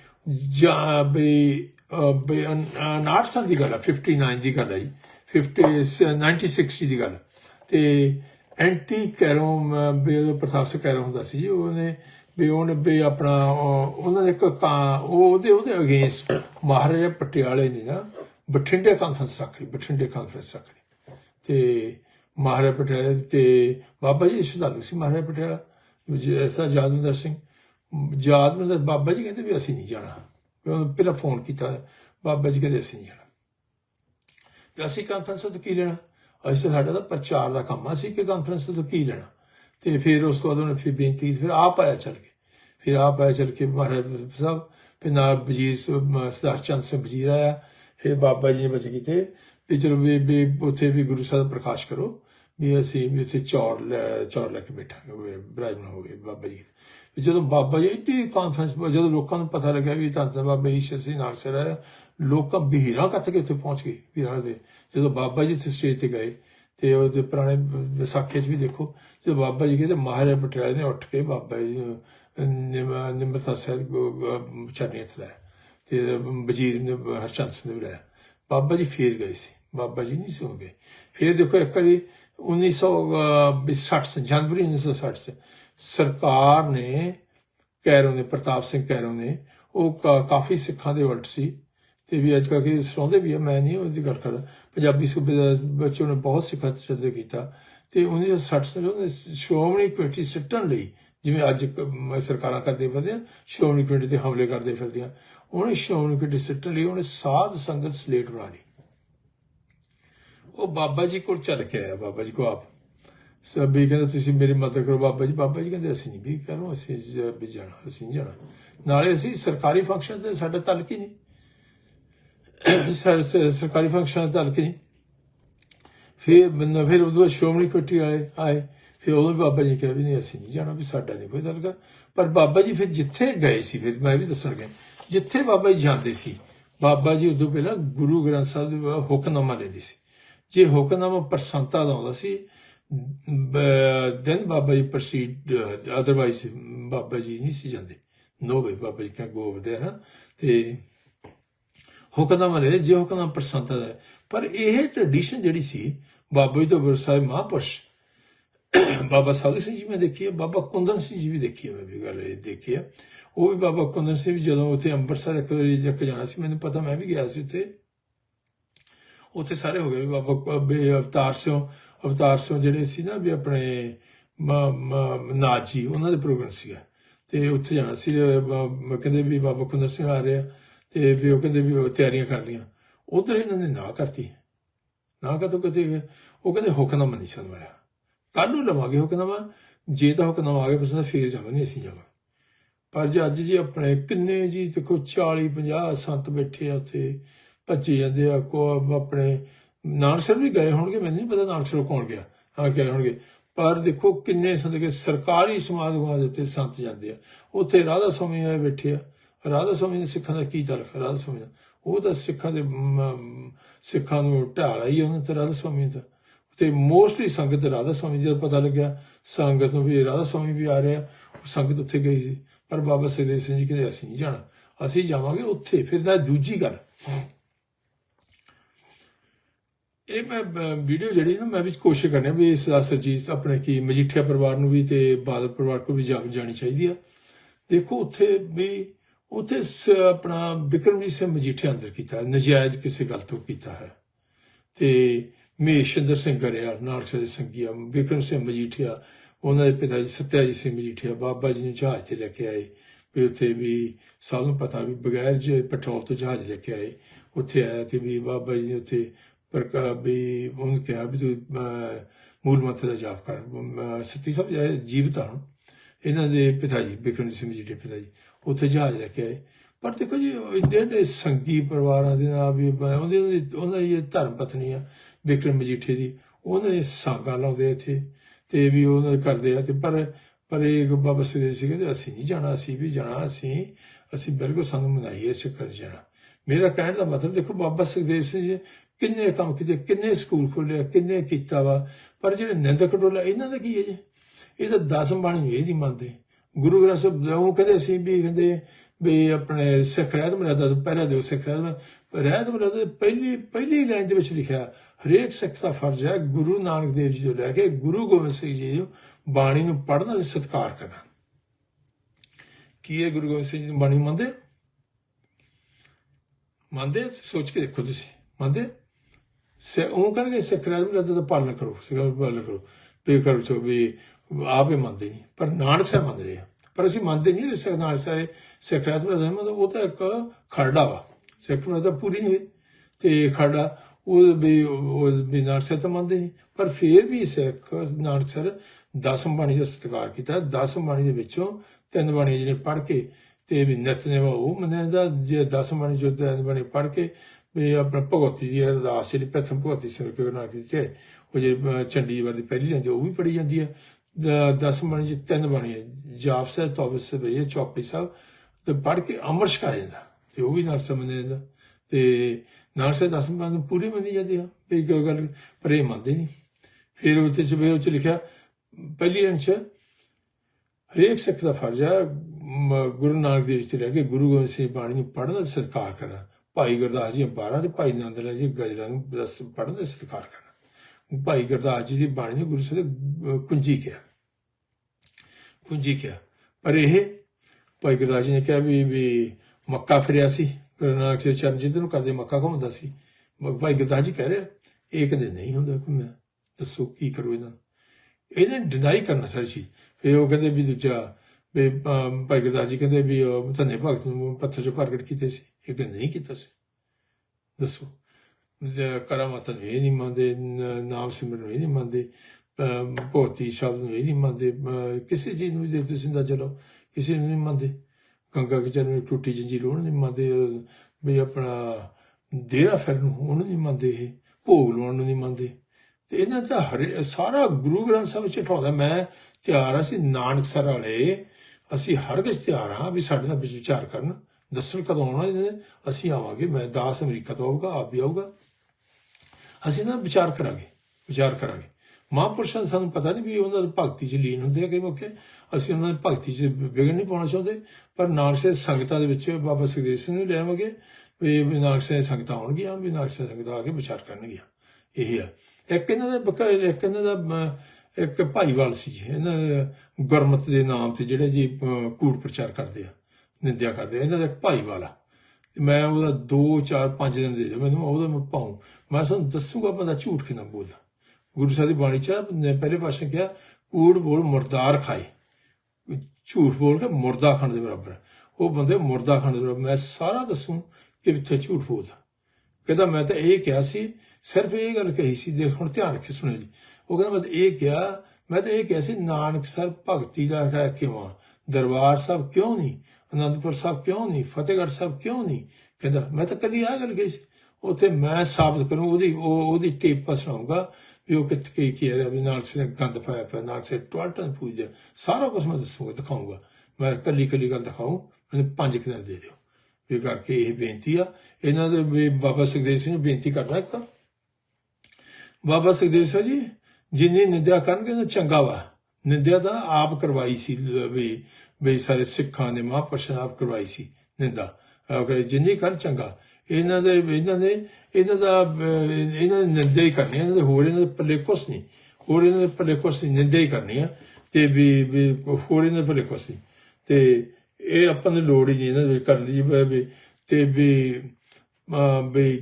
Speaker 1: ਜਾਂ ਵੀ ਅਹ, ਵੀ 59 ਸਾਲ ਦੀ ਗੱਲ ਆ 59 ਦੀ ਗੱਲ ਹੈ ਜੀ 50 96 ਦੀ ਗੱਲ ਤੇ ਐਂਟੀ ਕੈਰੋਮ ਬੇ ਉਹ ਪ੍ਰਤਾਪ ਸਿੰਘ ਕੈਰੋਂ ਹੁੰਦਾ ਸੀ ਜੀ, ਉਹਨੇ ਵੀ ਉਹਨੇ ਵੀ ਆਪਣਾ ਉਹਨਾਂ ਨੇ ਇੱਕ ਕਾਂ- ਉਹ ਉਹਦੇ ਉਹਦੇ ਅਗੇਂਸਟ ਮਹਾਰਾਜਾ ਪਟਿਆਲੇ ਨੇ ਨਾ ਬਠਿੰਡੇ ਕਾਨਫਰੰਸ ਰੱਖੀ ਬਠਿੰਡੇ ਕਾਨਫਰੰਸ ਰੱਖੀ ਤੇ ਮਹਾਰਾਜਾ ਪਟਿਆਲੇ ਤੇ ਬਾਬਾ ਜੀ ਸ਼ਰਧਾਲੂ ਸੀ ਮਹਾਰਾਜਾ ਪਟਿਆਲਾ ਐਸਾ ਜਾਦਵਿੰਦਰ ਸਿੰਘ। ਜਾਦਵਿੰਦਰ ਬਾਬਾ ਜੀ ਕਹਿੰਦੇ ਵੀ ਅਸੀਂ ਨਹੀਂ ਜਾਣਾ। ਵੀ ਪਹਿਲਾਂ ਫੋਨ ਕੀਤਾ, ਬਾਬਾ ਜੀ ਕਹਿੰਦੇ ਅਸੀਂ ਨਹੀਂ ਜਾਣਾ। ਵੀ ਅਸੀਂ ਕਾਨਫਰੰਸ ਤੋਂ ਕੀ ਲੈਣਾ? ਅਸੀਂ ਤਾਂ ਸਾਡਾ ਤਾਂ ਪ੍ਰਚਾਰ ਦਾ ਕੰਮ ਆ ਸੀ ਕਿ ਕਾਨਫਰੰਸ ਤੋਂ ਕੀ ਲੈਣਾ? ਤੇ ਫਿਰ ਉਸ ਤੋਂ ਬਾਅਦ ਉਹਨੇ ਫਿਰ ਬੇਨਤੀ ਫਿਰ ਆਪ ਆਇਆ ਚੱਲ ਕੇ। ਫਿਰ ਆਪ ਆਇਆ ਚੱਲ ਕੇ ਮਹਾਰਾਜ ਸਾਹਿਬ, ਫਿਰ ਨਾਲ ਵਜ਼ੀਰ ਸਰਦਾਰ ਚੰਦ ਸਿੰਘ ਵਜ਼ੀਰ ਆਇਆ। ਫਿਰ ਬਾਬਾ ਜੀ ਨੇ ਬਚ ਕੀਤੇ ਵੀ ਚਲੋ ਵੀ ਵੀ ਉੱਥੇ ਵੀ ਗੁਰੂ ਸਾਹਿਬ ਪ੍ਰਕਾਸ਼ ਕਰੋ, ਵੀ ਅਸੀਂ ਵੀ ਉੱਥੇ ਚੌਰ ਲੈ ਚੌਰ ਲੈ ਕੇ ਬੈਠਾਂਗੇ ਉਹ ਹੋ ਗਏ, ਬਾਬਾ ਜੀ। ਜਦੋਂ ਬਾਬਾ ਜੀ ਇੱਡੀ ਕਾਨਫਰੰਸ ਜਦੋਂ ਲੋਕਾਂ ਨੂੰ ਪਤਾ ਲੱਗਿਆ ਵੀ ਤਾਂ ਬਾਬਾ ਈਸ਼ਰ ਸਿੰਘ ਨਾਲ ਸੇ ਲੋਕਾਂ ਬਹੀਰਾਂ ਕੱਤ ਕੇ ਉੱਥੇ ਪਹੁੰਚ ਗਏ ਵੀਰਾਂ ਦੇ। ਜਦੋਂ ਬਾਬਾ ਜੀ ਉੱਥੇ ਸਟੇਜ ਤੇ ਗਏ, ਤੇ ਉਹਦੇ ਪੁਰਾਣੇ ਵਿਸਾਖੇ 'ਚ ਵੀ ਦੇਖੋ, ਜਦੋਂ ਬਾਬਾ ਜੀ ਕਹਿੰਦੇ ਮਹਾਰਾਜ ਪਟਿਆਲੇ ਨੇ ਉੱਠ ਕੇ ਬਾਬਾ ਜੀ ਨਿਮ- ਨਿਮਰਤਾ ਸਾਹਿਬ ਚਰਨੀ ਤੇ ਲਾਇਆ। ਤੇ ਵਜ਼ੀਰ ਨੇ, ਹਰਚੰਦ ਸਿੰਘ ਨੇ ਲਾਇਆ। ਬਾਬਾ ਜੀ ਫੇਰ ਗਏ ਸੀ, ਬਾਬਾ ਜੀ ਨਹੀਂ ਸੋ ਗਏ। ਫਿਰ ਦੇਖੋ ਇੱਕ ਵਾਰੀ 1960 ਜਨਵਰੀ 1960 ਚ ਸਰਕਾਰ ਨੇ ਕੈਰੋਂ ਨੇ ਪ੍ਰਤਾਪ ਸਿੰਘ ਕੈਰੋਂ ਨੇ, ਉਹ ਕਾ- ਕਾਫੀ ਸਿੱਖਾਂ ਦੇ ਉਲਟ ਸੀ ਤੇ ਵੀ ਅੱਜ ਕੱਲ੍ਹ ਕਿ ਸੌਂਦੇ ਵੀ ਆ, ਮੈਂ ਨਹੀਂ ਉਹਦੀ ਗੱਲ ਕਰਦਾ। ਪੰਜਾਬੀ ਸੂਬੇ ਦਾ ਬੱਚੇ ਨੇ ਬਹੁਤ ਸਿੱਖਾਂ ਤੇ ਕੀਤਾ ਤੇ 1960 ਚ ਉਹਨੇ ਸ਼੍ਰੋਮਣੀ ਕਮੇਟੀ ਸਿੱਟਣ ਲਈ, ਜਿਵੇਂ ਅੱਜ ਸਰਕਾਰਾਂ ਕਰਦੇ ਫਿਰਦੇ ਸ਼੍ਰੋਮਣੀ ਕਮੇਟੀ ਤੇ ਹਮਲੇ ਕਰਦੇ ਫਿਰਦੀਆਂ ਉਹਨੇ ਸ਼੍ਰੋਮਣੀ ਕਮੇਟੀ ਸਿੱਟਣ ਲਈ, ਉਹਨੇ ਸਾਧ ਸੰਗਤ ਸਲੇਟ ਬਣਾ ਲਈ। ਉਹ ਬਾਬਾ ਜੀ ਕੋਲ ਚੱਲ ਕੇ ਆਇਆ, ਬਾਬਾ ਜੀ ਕੋ ਆਪ। ਸਭ ਵੀ ਤੁਸੀਂ ਮੇਰੀ ਮਦਦ ਕਰੋ ਬਾਬਾ ਜੀ। ਬਾਬਾ ਜੀ ਕਹਿੰਦੇ, ਅਸੀਂ ਨਹੀਂ ਵੀ ਕਰੋ ਅਸੀਂ ਵੀ ਜਾਣਾ, ਅਸੀਂ ਨਹੀਂ ਜਾਣਾ। ਨਾਲੇ ਅਸੀਂ ਸਰਕਾਰੀ ਫੰਕਸ਼ਨ ਤੇ ਸਾਡਾ ਤਾਲੁਕ ਹੀ ਨਹੀਂ। ਸਰਕਾਰੀ ਫੰਕਸ਼ਨ ਦਾ ਤਾਲੁਕ ਹੀ ਨਹੀਂ। ਫਿਰ ਬੰਦਾ, ਫਿਰ ਉਦੋਂ ਸ਼੍ਰੋਮਣੀ ਕਮੇਟੀ ਵਾਲੇ ਆਏ। ਫਿਰ ਉਦੋਂ ਵੀ ਬਾਬਾ ਜੀ ਕਿਹਾ ਵੀ ਨਹੀਂ, ਅਸੀਂ ਨਹੀਂ ਜਾਣਾ, ਵੀ ਸਾਡਾ ਨਹੀਂ ਕੋਈ ਤਲਕਾ। ਪਰ ਬਾਬਾ ਜੀ ਫਿਰ ਜਿੱਥੇ ਗਏ ਸੀ, ਫਿਰ ਮੈਂ ਵੀ ਦੱਸਣ ਗਿਆ। ਜਿੱਥੇ ਬਾਬਾ ਜੀ ਜਾਂਦੇ ਸੀ, ਬਾਬਾ ਜੀ ਉਦੋਂ ਪਹਿਲਾਂ ਗੁਰੂ ਗ੍ਰੰਥ ਸਾਹਿਬ ਦਾ ਹੁਕਮਨਾਮਾ ਲੈਂਦੇ ਸੀ। ਜੇ ਹੁਕਮਨਾਮਾ ਪਰਸੰਤਾ ਦਾ ਆਉਂਦਾ ਸੀ then Baba ji proceed otherwise Baba ji ਨਹੀਂ ਸੀ ਜਾਂਦੇ। ਨੋ ਵੇ Baba ji can go over ਨਾ ਤੇ ਹੁਕਮਨਾਮਾ ਲੈ ਜੇ ਹੁਕਮਨਾਮਾ ਪਰਸੰਤਾ ਦਾ ਪਰ ਇਹ ਟ੍ਰੈਡੀਸ਼ਨ ਜਿਹੜੀ ਸੀ, ਬਾਬਾ ਜੀ ਤੋਂ ਵਰਸਾਏ ਮਹਾਂਪੁਰਸ਼, ਬਾਬਾ ਸਾਧੂ ਸਿੰਘ ਜੀ ਮੈਂ ਦੇਖੀ ਹੈ, ਬਾਬਾ ਕੁੰਦਨ ਸਿੰਘ ਜੀ ਵੀ ਦੇਖੀ ਹੈ, ਮੈਂ ਵੀ ਗੱਲ ਇਹ ਦੇਖੀ ਹੈ। ਉਹ ਵੀ ਬਾਬਾ ਕੁੰਦਨ ਸਿੰਘ ਜਦੋਂ ਉੱਥੇ ਅੰਮ੍ਰਿਤਸਰ ਇੱਕ ਵਾਰੀ ਜਾ ਕੇ ਜਾਣਾ ਸੀ, ਮੈਨੂੰ ਪਤਾ ਮੈਂ ਵੀ ਗਿਆ ਸੀ ਉੱਥੇ। ਉੱਥੇ ਸਾਰੇ ਹੋ ਗਏ ਵੀ ਬਾਬਾ ਬੇ ਅਵਤਾਰ ਸਿੰਘ ਅਵਤਾਰ ਸਿੰਘ ਜਿਹੜੇ ਸੀ ਨਾ ਵੀ ਆਪਣੇ ਮ- ਉਹਨਾਂ ਦੇ ਪ੍ਰੋਗਰਾਮ ਸੀਗਾ। ਤੇ ਉੱਥੇ ਜਾਣਾ ਸੀ ਕਹਿੰਦੇ ਵੀ ਬਾਬਾ ਕੁੰਦਰ ਸਿੰਘ ਆ ਰਿਹਾ ਆ ਤੇ ਵੀ ਉਹ ਕਹਿੰਦੇ ਵੀ ਉਹ ਤਿਆਰੀਆਂ ਕਰ ਲੀਆਂ ਉਧਰ ਇਹਨਾਂ ਨੇ ਨਾ ਕਰਤੀ। ਨਾ ਕਦੋਂ ਕਦੇ ਉਹ ਕਹਿੰਦੇ ਹੁਕਮਨਾਮਾ ਨਹੀਂ ਸੁਣਵਾਇਆ ਕੱਲ ਨੂੰ ਲਵਾਂਗੇ ਹੁਕਮਨਾਮਾ, ਜੇ ਤਾਂ ਹੁਕਮਨਾਮਾ ਆ ਗਿਆ, ਫਿਰ ਫੇਰ ਜਾਵਾਂਗੇ, ਅਸੀਂ ਜਾਵਾਂਗੇ। ਪਰ ਜੇ ਅੱਜ ਜੀ ਆਪਣੇ ਕਿੰਨੇ ਜੀ ਦੇਖੋ 40 50 ਸੰਤ ਬੈਠੇ ਆ ਉੱਥੇ, ਭੱਜੀ ਜਾਂਦੇ ਆ, ਕੋ ਆਪਣੇ ਨਾਨਸਰ ਵੀ ਗਏ ਹੋਣਗੇ, ਮੈਨੂੰ ਨਹੀਂ ਪਤਾ ਨਾਨਸਰ ਕੌਣ ਗਿਆ। ਹਾਂ, ਗਏ ਹੋਣਗੇ। ਪਰ ਦੇਖੋ ਕਿੰਨੇ ਸੰਤ ਕੇ ਸਰਕਾਰੀ ਸਮਾਗਮਾਂ ਦੇ ਉੱਤੇ ਸੰਤ ਜਾਂਦੇ ਆ। ਉੱਥੇ ਰਾਧਾ ਸਵਾਮੀ ਆਏ ਬੈਠੇ ਆ। ਰਾਧਾ ਸਵਾਮੀ ਦੇ ਸਿੱਖਾਂ ਦਾ ਕੀ ਤਾਲੁਕ ਰਾਧਾ ਸਵਾਮੀ ਦਾ। ਉਹ ਤਾਂ ਸਿੱਖਾਂ ਦੇ ਸਿੱਖਾਂ ਨੂੰ ਢਾਲਾ ਹੀ ਉਹਨਾਂ ਤੇ ਰਾਧਾ ਸਵਾਮੀ ਦਾ। ਤੇ ਮੋਸਟਲੀ ਸੰਗਤ ਰਾਧਾ ਸਵਾਮੀ ਜੀ ਦਾ ਪਤਾ ਲੱਗਿਆ, ਸੰਗਤ ਨੂੰ ਵੀ ਰਾਧਾ ਸਵਾਮੀ ਵੀ ਆ ਰਿਹਾ ਉਹ ਸੰਗਤ ਉੱਥੇ ਗਈ ਸੀ। ਪਰ ਬਾਬਾ ਸੁਖਦੇਵ ਸਿੰਘ ਜੀ ਕਹਿੰਦੇ, ਅਸੀਂ ਨਹੀਂ ਜਾਣਾ। ਅਸੀਂ ਜਾਵਾਂਗੇ ਉੱਥੇ, ਫਿਰ ਦਾ ਦੂਜੀ ਗੱਲ। ਇਹ ਮੈਂ ਵੀਡੀਓ ਜਿਹੜੀ ਨਾ, ਮੈਂ ਵੀ ਕੋਸ਼ਿਸ਼ ਕਰਨੀ ਵੀ ਇਸ ਦਾ ਸਰਜੀਤ ਆਪਣੇ ਕੀ ਮਜੀਠੀਆ ਪਰਿਵਾਰ ਨੂੰ ਵੀ ਤੇ ਬਾਦਲ ਪਰਿਵਾਰ ਨੂੰ ਵੀ ਜਾਣੀ ਚਾਹੀਦੀ ਆ। ਦੇਖੋ ਉੱਥੇ ਵੀ, ਉੱਥੇ ਆਪਣਾ ਬਿਕਰਮਜੀਤ ਸਿੰਘ ਮਜੀਠੀਆ ਅੰਦਰ ਕੀਤਾ ਨਜਾਇਜ਼ ਕਿਸੇ ਗੱਲ ਤੋਂ ਕੀਤਾ ਹੈ। ਤੇ ਮਹੇਸ਼ਿੰਦਰ ਸਿੰਘ ਗਰੇਵਾਲ ਨਾਲ ਸਿੰਘ ਸੰਗੀਆ ਬਿਕਰਮ ਸਿੰਘ ਮਜੀਠੀਆ ਉਹਨਾਂ ਦੇ ਪਿਤਾ ਜੀ ਸਤਿਆਜੀ ਸਿੰਘ ਮਜੀਠੀਆ ਬਾਬਾ ਜੀ ਨੂੰ ਜਹਾਜ਼ ਤੇ ਲੈ ਕੇ ਆਏ ਵੀ ਉੱਥੇ ਵੀ ਸਭ ਨੂੰ ਪਤਾ ਵੀ ਬਗੈਰ ਜੇ ਪੈਟਰੋਲ ਤੋਂ ਜਹਾਜ਼ ਲੈ ਕੇ ਆਏ। ਉੱਥੇ ਆਇਆ ਤੇ ਵੀ ਬਾਬਾ ਜੀ ਨੇ ਉੱਥੇ ਪ੍ਰਕਾ ਵੀ ਉਹਨੂੰ ਕਿਹਾ ਵੀ ਤੂੰ ਮੂਲ ਮੰਤਰ ਦਾ ਜਾਪ ਕਰ। ਅਹ, ਸਤੀ ਸਾਹਿਬ ਜੀ ਜੀਵਤ ਹਨ ਇਹਨਾਂ ਦੇ ਪਿਤਾ ਜੀ ਬਿਕਰਮ ਸਿੰਘ ਜੀ ਦੇ ਪਿਤਾ ਜੀ ਉੱਥੇ ਜਹਾਜ਼ ਲੈ ਕੇ ਆਏ। ਪਰ ਦੇਖੋ ਜੀ ਉਹ ਇੰਨੇ ਇੰਨੇ ਸੰਗੀ ਪਰਿਵਾਰਾਂ ਦੇ ਨਾਲ ਵੀ ਉਹਦੇ ਉਹਨਾਂ ਦੀ ਇਹ ਧਰਮ ਪਤਨੀ ਆ ਬਿਕਰਮ ਮਜੀਠੇ ਦੀ। ਉਹਨਾਂ ਦੇ ਸਾਗਾ ਲਾਉਂਦੇ ਇੱਥੇ। ਤੇ ਵੀ ਉਹਨਾਂ ਦੇ ਕਰਦੇ ਆ ਤੇ ਪਰ ਪਰ ਇਹ ਬਾਬਾ ਸ੍ਰੀ ਸਿੰਘ ਕਹਿੰਦੇ ਅਸੀਂ ਨਹੀਂ ਜਾਣਾ, ਅਸੀਂ ਵੀ ਜਾਣਾ, ਅਸੀਂ ਅਸੀਂ ਬਿਲਕੁਲ ਸਾਨੂੰ ਮਨਾਈਏ ਇਸ ਚੱਕਰ 'ਚ ਜਾਣਾ। ਮੇਰਾ ਕਹਿਣ ਦਾ ਮਤਲਬ ਦੇਖੋ ਬਾਬਾ ਸੁਖਦੇਵ ਸਿੰਘ ਜੀ ਕਿੰਨੇ ਕੰਮ ਕੀਤੇ, ਕਿੰਨੇ ਸਕੂਲ ਖੋਲ੍ਹੇ ਕਿੰਨੇ ਕੀਤਾ ਵਾ, ਪਰ ਜਿਹੜੇ ਨਿੰਦਕ ਟੋਲਾ ਇਹਨਾਂ ਦਾ ਕੀ ਹੈ ਜੀ? ਇਹ ਤਾਂ ਦਸਮ ਬਾਣੀ ਇਹ ਨਹੀਂ ਮੰਨਦੇ। ਗੁਰੂ ਗ੍ਰੰਥ ਸਾਹਿਬ ਉਹ ਕਹਿੰਦੇ ਅਸੀਂ ਵੀ ਕਹਿੰਦੇ ਵੀ ਆਪਣੇ ਸਿੱਖ ਰਹਿਤ ਮਰਿਆਦਾ ਤੋਂ ਪਹਿਰਾ ਦਿਓ, ਸਿੱਖ ਰਹਿਤ ਰਹਿਤ ਮਰਿਆਦਾ ਪਹਿਲੀ ਪਹਿਲੀ ਲਾਈਨ ਦੇ ਵਿੱਚ ਲਿਖਿਆ ਹਰੇਕ ਸਿੱਖ ਦਾ ਫਰਜ਼ ਹੈ ਗੁਰੂ ਨਾਨਕ ਦੇਵ ਜੀ ਤੋਂ ਲੈ ਕੇ ਗੁਰੂ ਗੋਬਿੰਦ ਸਿੰਘ ਜੀ ਦੀ ਬਾਣੀ ਨੂੰ ਪੜ੍ਹਨਾ ਤੇ ਸਤਿਕਾਰ ਕਰਨਾ। ਕੀ ਇਹ ਗੁਰੂ ਗੋਬਿੰਦ ਸਿੰਘ ਜੀ ਦੀ ਬਾਣੀ ਮੰਨਦੇ ਮੰਨਦੇ ਸੋਚ ਕੇ ਦੇਖੋ ਤੁਸੀਂ। ਮੰਨਦੇ ਸੇ ਉਹ ਕਹਿੰਦੇ ਸਿੱਖ ਰਾਜ ਮਰਿਆਦਾ ਦਾ ਪਾਲਣ ਕਰੋ, ਸਿੱਖ ਦਾ ਪਾਲਣ ਕਰੋ। ਵੀ ਕਰੋ ਸੋ ਵੀ ਆਪੇ ਮੰਨਦੇ ਨਹੀਂ ਪਰ ਨਾਨਕ ਸਾਹਿਬ ਮੰਨ ਰਹੇ ਆ। ਪਰ ਅਸੀਂ ਮੰਨਦੇ ਨਹੀਂ ਸਿੱਖ ਨਾਨਕ ਸਾਹਿਬ, ਸਿੱਖ ਰਾਜ ਮਰਿਆਦਾ ਉਹ ਤਾਂ ਇੱਕ ਖਰੜਾ ਵਾ। ਸਿੱਖ ਮਰਿਆਦਾ ਪੂਰੀ ਨਹੀਂ ਹੋਈ। ਤੇ ਖਰੜਾ ਉਹ ਵੀ ਉਹ ਵੀ ਨਾਨਕਸਰ ਤਾਂ ਮੰਨਦੇ ਨਹੀਂ। ਪਰ ਫਿਰ ਵੀ ਸਿੱਖ ਨਾਨਕਸਰ ਦਸਮ ਬਾਣੀ ਦਾ ਸਤਿਕਾਰ ਕੀਤਾ। ਦਸਮ ਬਾਣੀ ਦੇ ਵਿੱਚੋਂ ਤਿੰਨ ਬਾਣੀ ਜਿਹੜੇ ਪੜ੍ਹ ਕੇ ਤੇ ਵੀ ਨਿਤਨੇਮ ਉਹ ਮੰਨਦਾ ਜੇ ਦਸਮ ਬਾਣੀ ਜੋ ਤਿੰਨ ਬਾਣੀ ਪੜ੍ਹ ਕੇ ਵੀ ਆਪਣਾ ਭਗਵਤੀ ਦੀ ਅਰਦਾਸ ਜਿਹੜੀ ਪ੍ਰਥਮ ਭਗਵਤੀ ਸਿੰਘ ਕੇ ਨਾਨਕ ਹੈ ਉਹ ਜਿਹੜੀ ਚੰਡੀਗੜ੍ਹ ਦੀ ਪਹਿਲੀ ਜਾਂਦੀ ਉਹ ਵੀ ਪੜ੍ਹੀ ਜਾਂਦੀ ਹੈ ਦ- ਦਸਮ ਬਾਣੀ ਚ ਤਿੰਨ ਬਾਣੀ ਜਾਪ ਸਾਹਿਬ ਤੋਬਸ ਸਾਹਿਬ ਇਹ ਚੌਪਈ ਸਾਹਿਬ, ਤੇ ਪੜ੍ਹ ਕੇ ਅਮਰ ਛਕਾ ਜਾਂਦਾ। ਤੇ ਉਹ ਵੀ ਨਾਲ ਸਮਝਿਆ ਜਾਂਦਾ। ਤੇ ਨਾਲ ਸੇ ਦਸਮ ਬਾਣੀ ਨੂੰ ਪੂਰੀ ਮੰਨੀ ਜਾਂਦੀ ਆ, ਵੀ ਕੋਈ ਗੱਲ ਪਰ ਇਹ ਮੰਨਦੇ ਨਹੀਂ ਫਿਰ ਉੱਤੇ ਚ ਵੀ ਉਹ ਚ ਲਿਖਿਆ, ਪਹਿਲੀ ਅੰਸ਼, ਹਰੇਕ ਸਿੱਖ ਦਾ ਫਰਜ਼ ਹੈ ਗੁਰੂ ਨਾਨਕ ਦੇਵ ਜੀ ਰਹਿ ਕੇ ਗੁਰੂ ਗੋਬਿੰਦ ਸਿੰਘ ਬਾਣੀ ਨੂੰ ਪੜ੍ਹਨ ਦਾ ਸਤਿਕਾਰ ਕਰਨਾ। ਭਾਈ ਗੁਰਦਾਸ ਜੀ 12 ਤੇ ਭਾਈ ਨੰਦ ਲਾਲ ਜੀ ਗਜਰਾਂ ਨੂੰ ਦਸ ਪੜ੍ਹਨ ਦਾ ਸਤਿਕਾਰ ਕਰਨਾ। ਭਾਈ ਗੁਰਦਾਸ ਜੀ ਦੀ ਬਾਣੀ ਨੂੰ ਗੁਰੂ ਸਾਹਿਬ ਕੁੰਜੀ ਕਿਹਾ। ਕੁੰਜੀ ਕਿਹਾ। ਪਰ ਇਹ ਭਾਈ ਗੁਰਦਾਸ ਜੀ ਨੇ ਕਿਹਾ ਵੀ ਵੀ ਮੱਕਾ ਫਿਰਿਆ ਸੀ। ਗੁਰੂ ਨਾਨਕ ਨੂੰ ਕਦੇ ਮੱਕਾ ਘੁੰਮਦਾ ਸੀ। ਭਾਈ ਗੁਰਦਾਸ ਜੀ ਕਹਿ ਰਿਹਾ ਇਹ ਕਦੇ ਨਹੀਂ ਹੁੰਦਾ ਘੁੰਮਿਆ ਦੱਸੋ ਕੀ ਕਰੂ ਇਹਨਾਂ ਇਹਨੇ ਡਿਨਾਈ ਕਰਨਾ ਸਰ ਜੀ। ਫਿਰ ਉਹ ਕਹਿੰਦੇ ਵੀ ਦੂਜਾ ਵੀ ਭਾਈ ਗੁਰਦਾਸ ਜੀ ਕਹਿੰਦੇ ਵੀ ਧੰਨੇ ਭਗਤ ਨੂੰ ਪੱਥਰ ਚੋਂ ਪ੍ਰਗਟ ਕੀਤੇ ਸੀ। ਇਹ ਕਹਿੰਦੇ ਨਹੀਂ ਕੀਤਾ ਸੀ। ਦੱਸੋ। ਕਰਾਮਾਤਾਂ ਨੂੰ ਇਹ ਨਹੀਂ ਮੰਨਦੇ ਨਾਮ ਸਿਮਰਨ ਨੂੰ ਇਹ ਨਹੀਂ ਮੰਨਦੇ ਅਮ, ਸ਼ਬਦ ਨੂੰ ਇਹ ਨਹੀਂ ਮੰਨਦੇ ਕਿਸੇ ਚੀਜ਼ ਨੂੰ ਵੀ ਜੇ ਤੁਸੀਂ ਦਾ ਚਲੋ ਕਿਸੇ ਨੂੰ ਨਹੀਂ ਮੰਨਦੇ। ਗੰਗਾ ਕੇ ਜਨਮ ਟੁੱਟੀ ਜੰਜੀਰ ਉਹਨੂੰ ਨਹੀਂ ਮੰਨਦੇ ਵੀ ਆਪਣਾ ਦੇਰਾ ਫਿਰ ਨੂੰ ਉਹਨੂੰ ਨਹੀਂ ਮੰਨਦੇ ਇਹ, ਭੋਗ ਲਾਉਣ ਨੂੰ ਨਹੀਂ ਮੰਨਦੇ। ਤੇ ਇਹਨਾਂ ਦਾ ਹਰੇ, ਸਾਰਾ ਗੁਰੂ ਗ੍ਰੰਥ ਸਾਹਿਬ ਵਿੱਚ ਠਾਉਂਦਾ ਮੈਂ ਤਿਆਰ ਹਾਂ, ਅਸੀਂ ਨਾਨਕਸਰ ਵਾਲੇ, ਅਸੀਂ ਹਰ ਕਿਸ ਤਿਆਰ ਹਾਂ, ਵੀ ਸਾਡੇ ਨਾਲ ਵਿਚਾਰ ਕਰਨ। ਦੱਸਣ ਕਦੋਂ ਆਉਣਾ ਅਸੀਂ ਆਵਾਂਗੇ, ਮੈਂ ਦਾਸ ਅਮਰੀਕਾ ਤੋਂ ਆਊਗਾ, ਆਪ ਵੀ ਆਊਗਾ। ਅਸੀਂ ਨਾ ਵਿਚਾਰ ਕਰਾਂਗੇ ਵਿਚਾਰ ਕਰਾਂਗੇ। ਮਹਾਂਪੁਰਸ਼ਾਂ ਦਾ ਸਾਨੂੰ ਪਤਾ ਨਹੀਂ ਵੀ ਉਹਨਾਂ ਦੇ ਭਗਤੀ 'ਚ ਲੀਨ ਹੁੰਦੇ ਆ ਕਈ ਮੌਕੇ। ਅਸੀਂ ਉਹਨਾਂ ਦੀ ਭਗਤੀ 'ਚ ਵਿਗੜ ਨਹੀਂ ਪਾਉਣਾ ਚਾਹੁੰਦੇ ਪਰ ਨਾਲ ਸੇ ਸੰਗਤਾਂ ਦੇ ਵਿੱਚ ਬਾਬਾ ਸੁਖਦੇਵ ਸਿੰਘ ਨੂੰ ਲਿਆਵਾਂਗੇ ਵੀ ਵੀ ਨਾਨਕਸੇ ਸੰਗਤਾਂ ਆਉਣਗੀਆਂ ਵੀ ਨਾਨਕਸੇ ਸੰਗਤਾਂ ਆ ਕੇ ਵਿਚਾਰ ਕਰਨਗੀਆਂ। ਇਹ ਆ ਇੱਕ ਇਹਨਾਂ ਦਾ ਬਕਾ ਇੱਕ ਇਹਨਾਂ ਦਾ ਇੱਕ ਭਾਈਵਾਲ ਸੀ ਜੀ। ਇਹਨਾਂ ਗੁਰਮਤ ਦੇ ਨਾਮ ਤੇ ਜਿਹੜੇ ਜੀ ਅਮ, ਕੂੜ ਪ੍ਰਚਾਰ ਕਰਦੇ ਆ ਨਿੰਦਿਆ ਕਰਦੇ ਆ। ਇਹਨਾਂ ਦਾ ਇੱਕ ਭਾਈਵਾਲ ਆ। ਮੈਂ ਉਹਦਾ 2 4 5 ਦਿਨ ਦੇ ਦਿਓ ਮੈਨੂੰ ਉਹਦਾ ਮੈਂ ਪਾਉਂ। ਮੈਂ ਤੁਹਾਨੂੰ ਦੱਸੂਗਾ ਬੰਦਾ ਝੂਠ ਕਿੰਨਾ ਬੋਲਦਾ। ਗੁਰੂ ਸਾਹਿਬ ਦੀ ਬਾਣੀ ਚ ਨੇ ਪਹਿਲੇ ਪਾਸੇ ਕਿਹਾ ਕੂੜ ਬੋਲ ਮੁਰਦਾਰ ਖਾਏ ਝੂਠ ਬੋਲ ਕੇ ਮੁਰਦਾ ਖਾਣ ਦੇ ਬਰਾਬਰ ਉਹ ਬੰਦੇ ਮੁਰਦਾ ਖਾਣ ਦੇ ਬਰਾਬਰ ਮੈਂ ਸਾਰਾ ਦੱਸੂ ਕਿ ਕਿੱਥੇ ਝੂਠ ਬੋਲਦਾ ਕਹਿੰਦਾ, ਮੈਂ ਤਾਂ ਇਹ ਕਿਹਾ ਸੀ, ਸਿਰਫ ਇਹ ਗੱਲ ਕਹੀ ਸੀ, ਦੇਖ ਹੁਣ ਧਿਆਨ ਕੇ ਸੁਣਿਓ ਜੀ। ਉਹ ਕਹਿੰਦਾ, ਮੈਂ ਇਹ ਕਿਹਾ, ਮੈਂ ਤਾਂ ਇਹ ਕਿਹਾ ਸੀ, ਨਾਨਕ ਸਰ ਭਗਤੀ ਦਾ ਹੈ ਕਿਉਂ ਆ? ਦਰਬਾਰ ਸਾਹਿਬ ਕਿਉਂ ਨਹੀਂ? ਅਨੰਦਪੁਰ ਸਾਹਿਬ ਕਿਉਂ ਨਹੀਂ? ਫਤਿਹਗੜ੍ਹ ਸਾਹਿਬ ਕਿਉਂ ਨਹੀਂ? ਕਹਿੰਦਾ, ਮੈਂ ਤਾਂ ਕੱਲੀ ਆ ਗੱਲ ਕਹੀ ਸੀ। ਉੱਥੇ ਮੈਂ ਸਾਬਤ ਕਰੂੰ, ਉਹਦੀ ਉਹ ਉਹਦੀ ਟੇਪ ਪਸਣਾਉਂਗਾ ਵੀ ਉਹ ਕਿੱਥੇ ਕੀ ਵੀ ਨਾਨਕ ਸਿੰਘ ਗੰਦ ਪਾਇਆ ਪਿਆ ਨਾਨਕ ਸਿੰਘ ਟਵਾਲਟਨ ਪੂਜਦੇ ਸਾਰਾ ਕੁਝ ਮੈਂ ਦੱਸੂਗਾ ਦਿਖਾਊਂਗਾ ਮੈਂ ਕੱਲੀ ਕੱਲੀ ਗੱਲ ਦਿਖਾਊਂ ਮੈਨੂੰ ਪੰਜ ਕੁ ਦੇ ਦਿਓ ਵੀ ਕਰਕੇ ਇਹ ਬੇਨਤੀ ਆ ਇਹਨਾਂ ਦੇ ਬਾਬਾ ਸੁਖਦੇਵ ਸਿੰਘ ਨੂੰ ਬੇਨਤੀ ਕਰਦਾ ਇੱਕ ਬਾਬਾ ਸੁਖਦੇਵ ਸਿੰਘ ਜੀ ਜਿੰਨੀ ਨਿੰਦਿਆ ਕਰਨਗੇ ਤਾਂ ਚੰਗਾ ਵਾ ਨਿੰਦਿਆ ਤਾਂ ਆਪ ਕਰਵਾਈ ਸੀ ਲ- ਵੀ ਵੀ ਸਾਰੇ ਸਿੱਖਾਂ ਨੇ ਮਹਾਂਪੁਰਸ਼ਾਂ ਆਪ ਕਰਵਾਈ ਸੀ ਨਿੰਦਾ ਜਿੰਨੀ ਕਰਨ ਚੰਗਾ ਇਹਨਾਂ ਦੇ ਇਹਨਾਂ ਨੇ ਇਹਨਾਂ ਦਾ ਇਹਨਾਂ ਦੀ ਨਿੰਦਾ ਹੀ ਕਰਨੀ ਇਹਨਾਂ ਦੇ ਹੋਰ ਇਹਨਾਂ ਦੇ ਪੱਲੇ ਕੁਛ ਨਹੀਂ। ਹੋਰ ਇਹਨਾਂ ਦੇ ਪੱਲੇ ਕੁਛ ਨਹੀਂ ਨਿੰਦਾ ਹੀ ਕਰਨੀ ਆ। ਤੇ ਵੀ ਵੀ ਹੋਰ ਇਹਨਾਂ ਦੇ ਪੱਲੇ ਕੁਛ ਨਹੀਂ। ਤੇ ਇਹ ਆਪਾਂ ਨੂੰ ਲੋੜ ਹੀ ਨਹੀਂ ਇਹਨਾਂ ਦੇ ਕਰਨ ਦੀ ਵੀ- ਵੀ ਤੇ ਵੀ ਅਹ, ਵੀ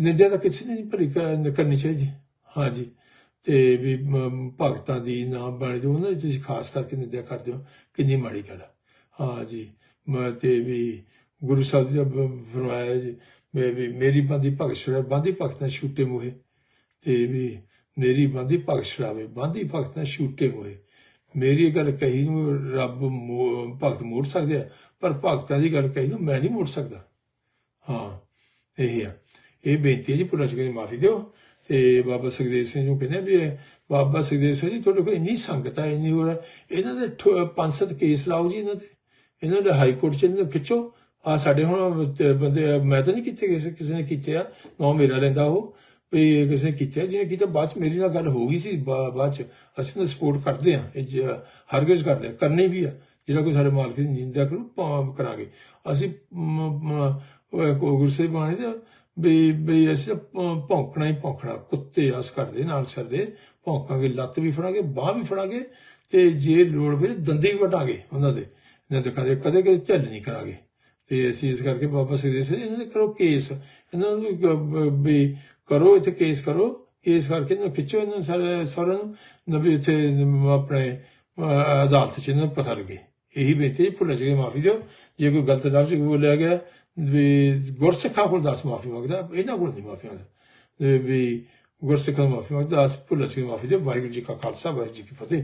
Speaker 1: ਨਿੰਦਿਆ ਤਾਂ ਕਿਸੇ ਨੇ ਨਹੀਂ ਕਰਨੀ ਚਾਹੀਦੀ। ਹਾਂਜੀ। ਤੇ ਵੀ ਭਗਤਾਂ ਦੀ ਨਾਮ ਬਾਣੀ ਜੋ ਉਹਨਾਂ ਦੀ ਤੁਸੀਂ ਖਾਸ ਕਰਕੇ ਨਿੰਦਿਆ ਕਰਦੇ ਹੋ। ਕਿੰਨੀ ਮਾੜੀ ਗੱਲ ਆ। ਹਾਂਜੀ। ਤੇ ਵੀ ਗੁਰੂ ਸਾਹਿਬ ਜੀ ਦਾ ਬ- ਫਰਮਾਇਆ ਜੀ। ਵੀ, ਮੇਰੀ ਬੰਦੀ ਭਗਤ ਛੜਾ ਬੰਦੀ ਭਗਤ ਨਾਲ ਛੂਟੇ ਮੋਹੇ। ਤੇ ਵੀ ਮੇਰੀ ਬੰਦੀ ਭਗਤ ਛੜਾਵੇ ਬੰਦੀ ਭਗਤ ਨਾਲ ਛੂਟੇ ਮੋਹੇ। ਮੇਰੀ ਗੱਲ ਕਹੀ ਨੂੰ ਰੱਬ ਭਗਤ ਮੋੜ ਸਕਦੇ ਆ, ਪਰ ਭਗਤਾਂ ਦੀ ਗੱਲ ਕਹੀ ਨੂੰ ਮੈਂ ਨਹੀਂ ਮੋੜ ਸਕਦਾ। ਹਾਂ, ਇਹ ਆ। ਇਹ ਬੇਨਤੀ ਹੈ ਜੀ ਪੁਰਾ ਜੀ, ਮਾਫੀ ਦਿਓ। ਤੇ ਬਾਬਾ ਸੁਖਦੇਵ ਸਿੰਘ ਨੂੰ ਕਹਿੰਦੇ ਵੀ ਬਾਬਾ ਸੁਖਦੇਵ ਸਿੰਘ ਜੀ, ਤੁਹਾਡੇ ਕੋਲ ਇੰਨੀ ਸੰਗਤ ਹੈ ਇੰਨੀ ਹੋਰ ਹੈ ਇਹਨਾਂ ਦੇ ਠੋ- ਪੰਜ ਸੱਤ ਕੇਸ ਲਾਓ ਜੀ ਇਹਨਾਂ ਦੇ। ਇਹਨਾਂ ਦੇ ਹਾਈ ਕੋਰਟ ਚ ਇਹਨਾਂ ਨੂੰ ਖਿੱਚੋ। ਆ ਸਾਡੇ ਹੁਣ ਬੰਦੇ ਮੈਂ ਤਾਂ ਨਹੀਂ ਕੀਤੇ ਕਿਸੇ ਕਿਸੇ ਨੇ ਕੀਤੇ ਆ। ਨਾ ਮੇਰਾ ਲੈਂਦਾ ਉਹ ਵੀ ਕਿਸੇ ਨੇ ਕੀਤੇ ਆ, ਜਿਹਨੇ ਕੀਤਾ ਬਾਅਦ ਚ ਮੇਰੀ ਨਾਲ ਗੱਲ ਹੋ ਗਈ ਸੀ ਬਾਅਦ ਚ। ਅਸੀਂ ਤਾਂ ਸਪੋਰਟ ਕਰਦੇ ਆ ਇਹ ਜ- ਹਰ ਕੁਝ ਕਰਦੇ ਆ। ਕਰਨੀ ਵੀ ਆ। ਜਿਹੜਾ ਕੋਈ ਸਾਡੇ ਮਾਲਕ ਦੀ ਨਿੰਦਾ ਕਰੂ ਪਾ- ਕਰਾਂਗੇ। ਅਸੀਂ ਮ- ਮ- ਗੁਰਸੇ ਬਾਣੀ ਦੇ ਵੀ ਵੀ ਅਸੀਂ ਤਾਂ ਭੌਂਕਣਾ ਹੀ ਭੌਂਕਣਾ। ਕੁੱਤੇ ਆਸ ਕਰਦੇ ਨਾਲ ਸਰਦੇ ਭੌਂਕਾਂਗੇ ਲੱਤ ਵੀ ਫੜਾਂਗੇ ਬਾਹ ਵੀ ਫੜਾਂਗੇ ਤੇ ਜੇ ਲੋੜ ਪਏ ਦੰਦੇ ਵੀ ਵਟਾਂਗੇ ਉਹਨਾਂ ਦੇ। ਇਹਨਾਂ ਦੇ ਕਦੇ ਕਦੇ ਝੱਲ ਨਹੀਂ ਕਰਾਂਗੇ। ਤੇ ਅਸੀਂ ਇਸ ਕਰਕੇ ਬਾਬਾ ਸੁਖਦੇਵ ਸਿੰਘ ਇਹਨਾਂ ਨੇ ਕਰੋ ਕੇਸ। ਇਹਨਾਂ ਨੂੰ ਵੀ ਕਰੋ ਇੱਥੇ ਕੇਸ ਕਰੋ। ਕੇਸ ਕਰਕੇ ਨਾ ਖਿੱਚੋ ਇਹਨਾਂ ਨੂੰ ਸਾਰੇ ਸਾਰਿਆਂ ਨੂੰ ਨਬੀ ਇੱਥੇ ਆਪਣੇ ਅਦਾਲਤ ਚ ਇਹਨਾਂ ਨੂੰ ਪਤਾ ਲੱਗੇ ਇਹੀ ਬੇਨਤੀ ਹੈ, ਭੁੱਲ ਜਾਏ ਮਾਫੀ ਦਿਓ। ਜੇ ਕੋਈ ਗਲਤ ਲਫ਼ਜ਼ ਬੋਲਿਆ ਗਿਆ ਵੀ ਗੁਰਸਿੱਖਾਂ ਕੋਲ ਦੱਸ ਮਾਫੀ ਮੰਗਦਾ ਇਹਨਾਂ ਕੋਲ ਨਹੀਂ ਮਾਫੀ ਮੰਗਦਾ ਵੀ ਗੁਰਸਿੱਖਾਂ ਮਾਫੀ ਮੰਗਦਾ ਦਾਸ ਭੁੱਲ ਚੁੱਕੇ ਮਾਫੀ ਦਿਓ। ਵਾਹਿਗੁਰੂ ਜੀ ਕਾ ਖਾਲਸਾ ਵਾਹਿਗੁਰੂ ਜੀ ਕੀ ਫਤਿਹ।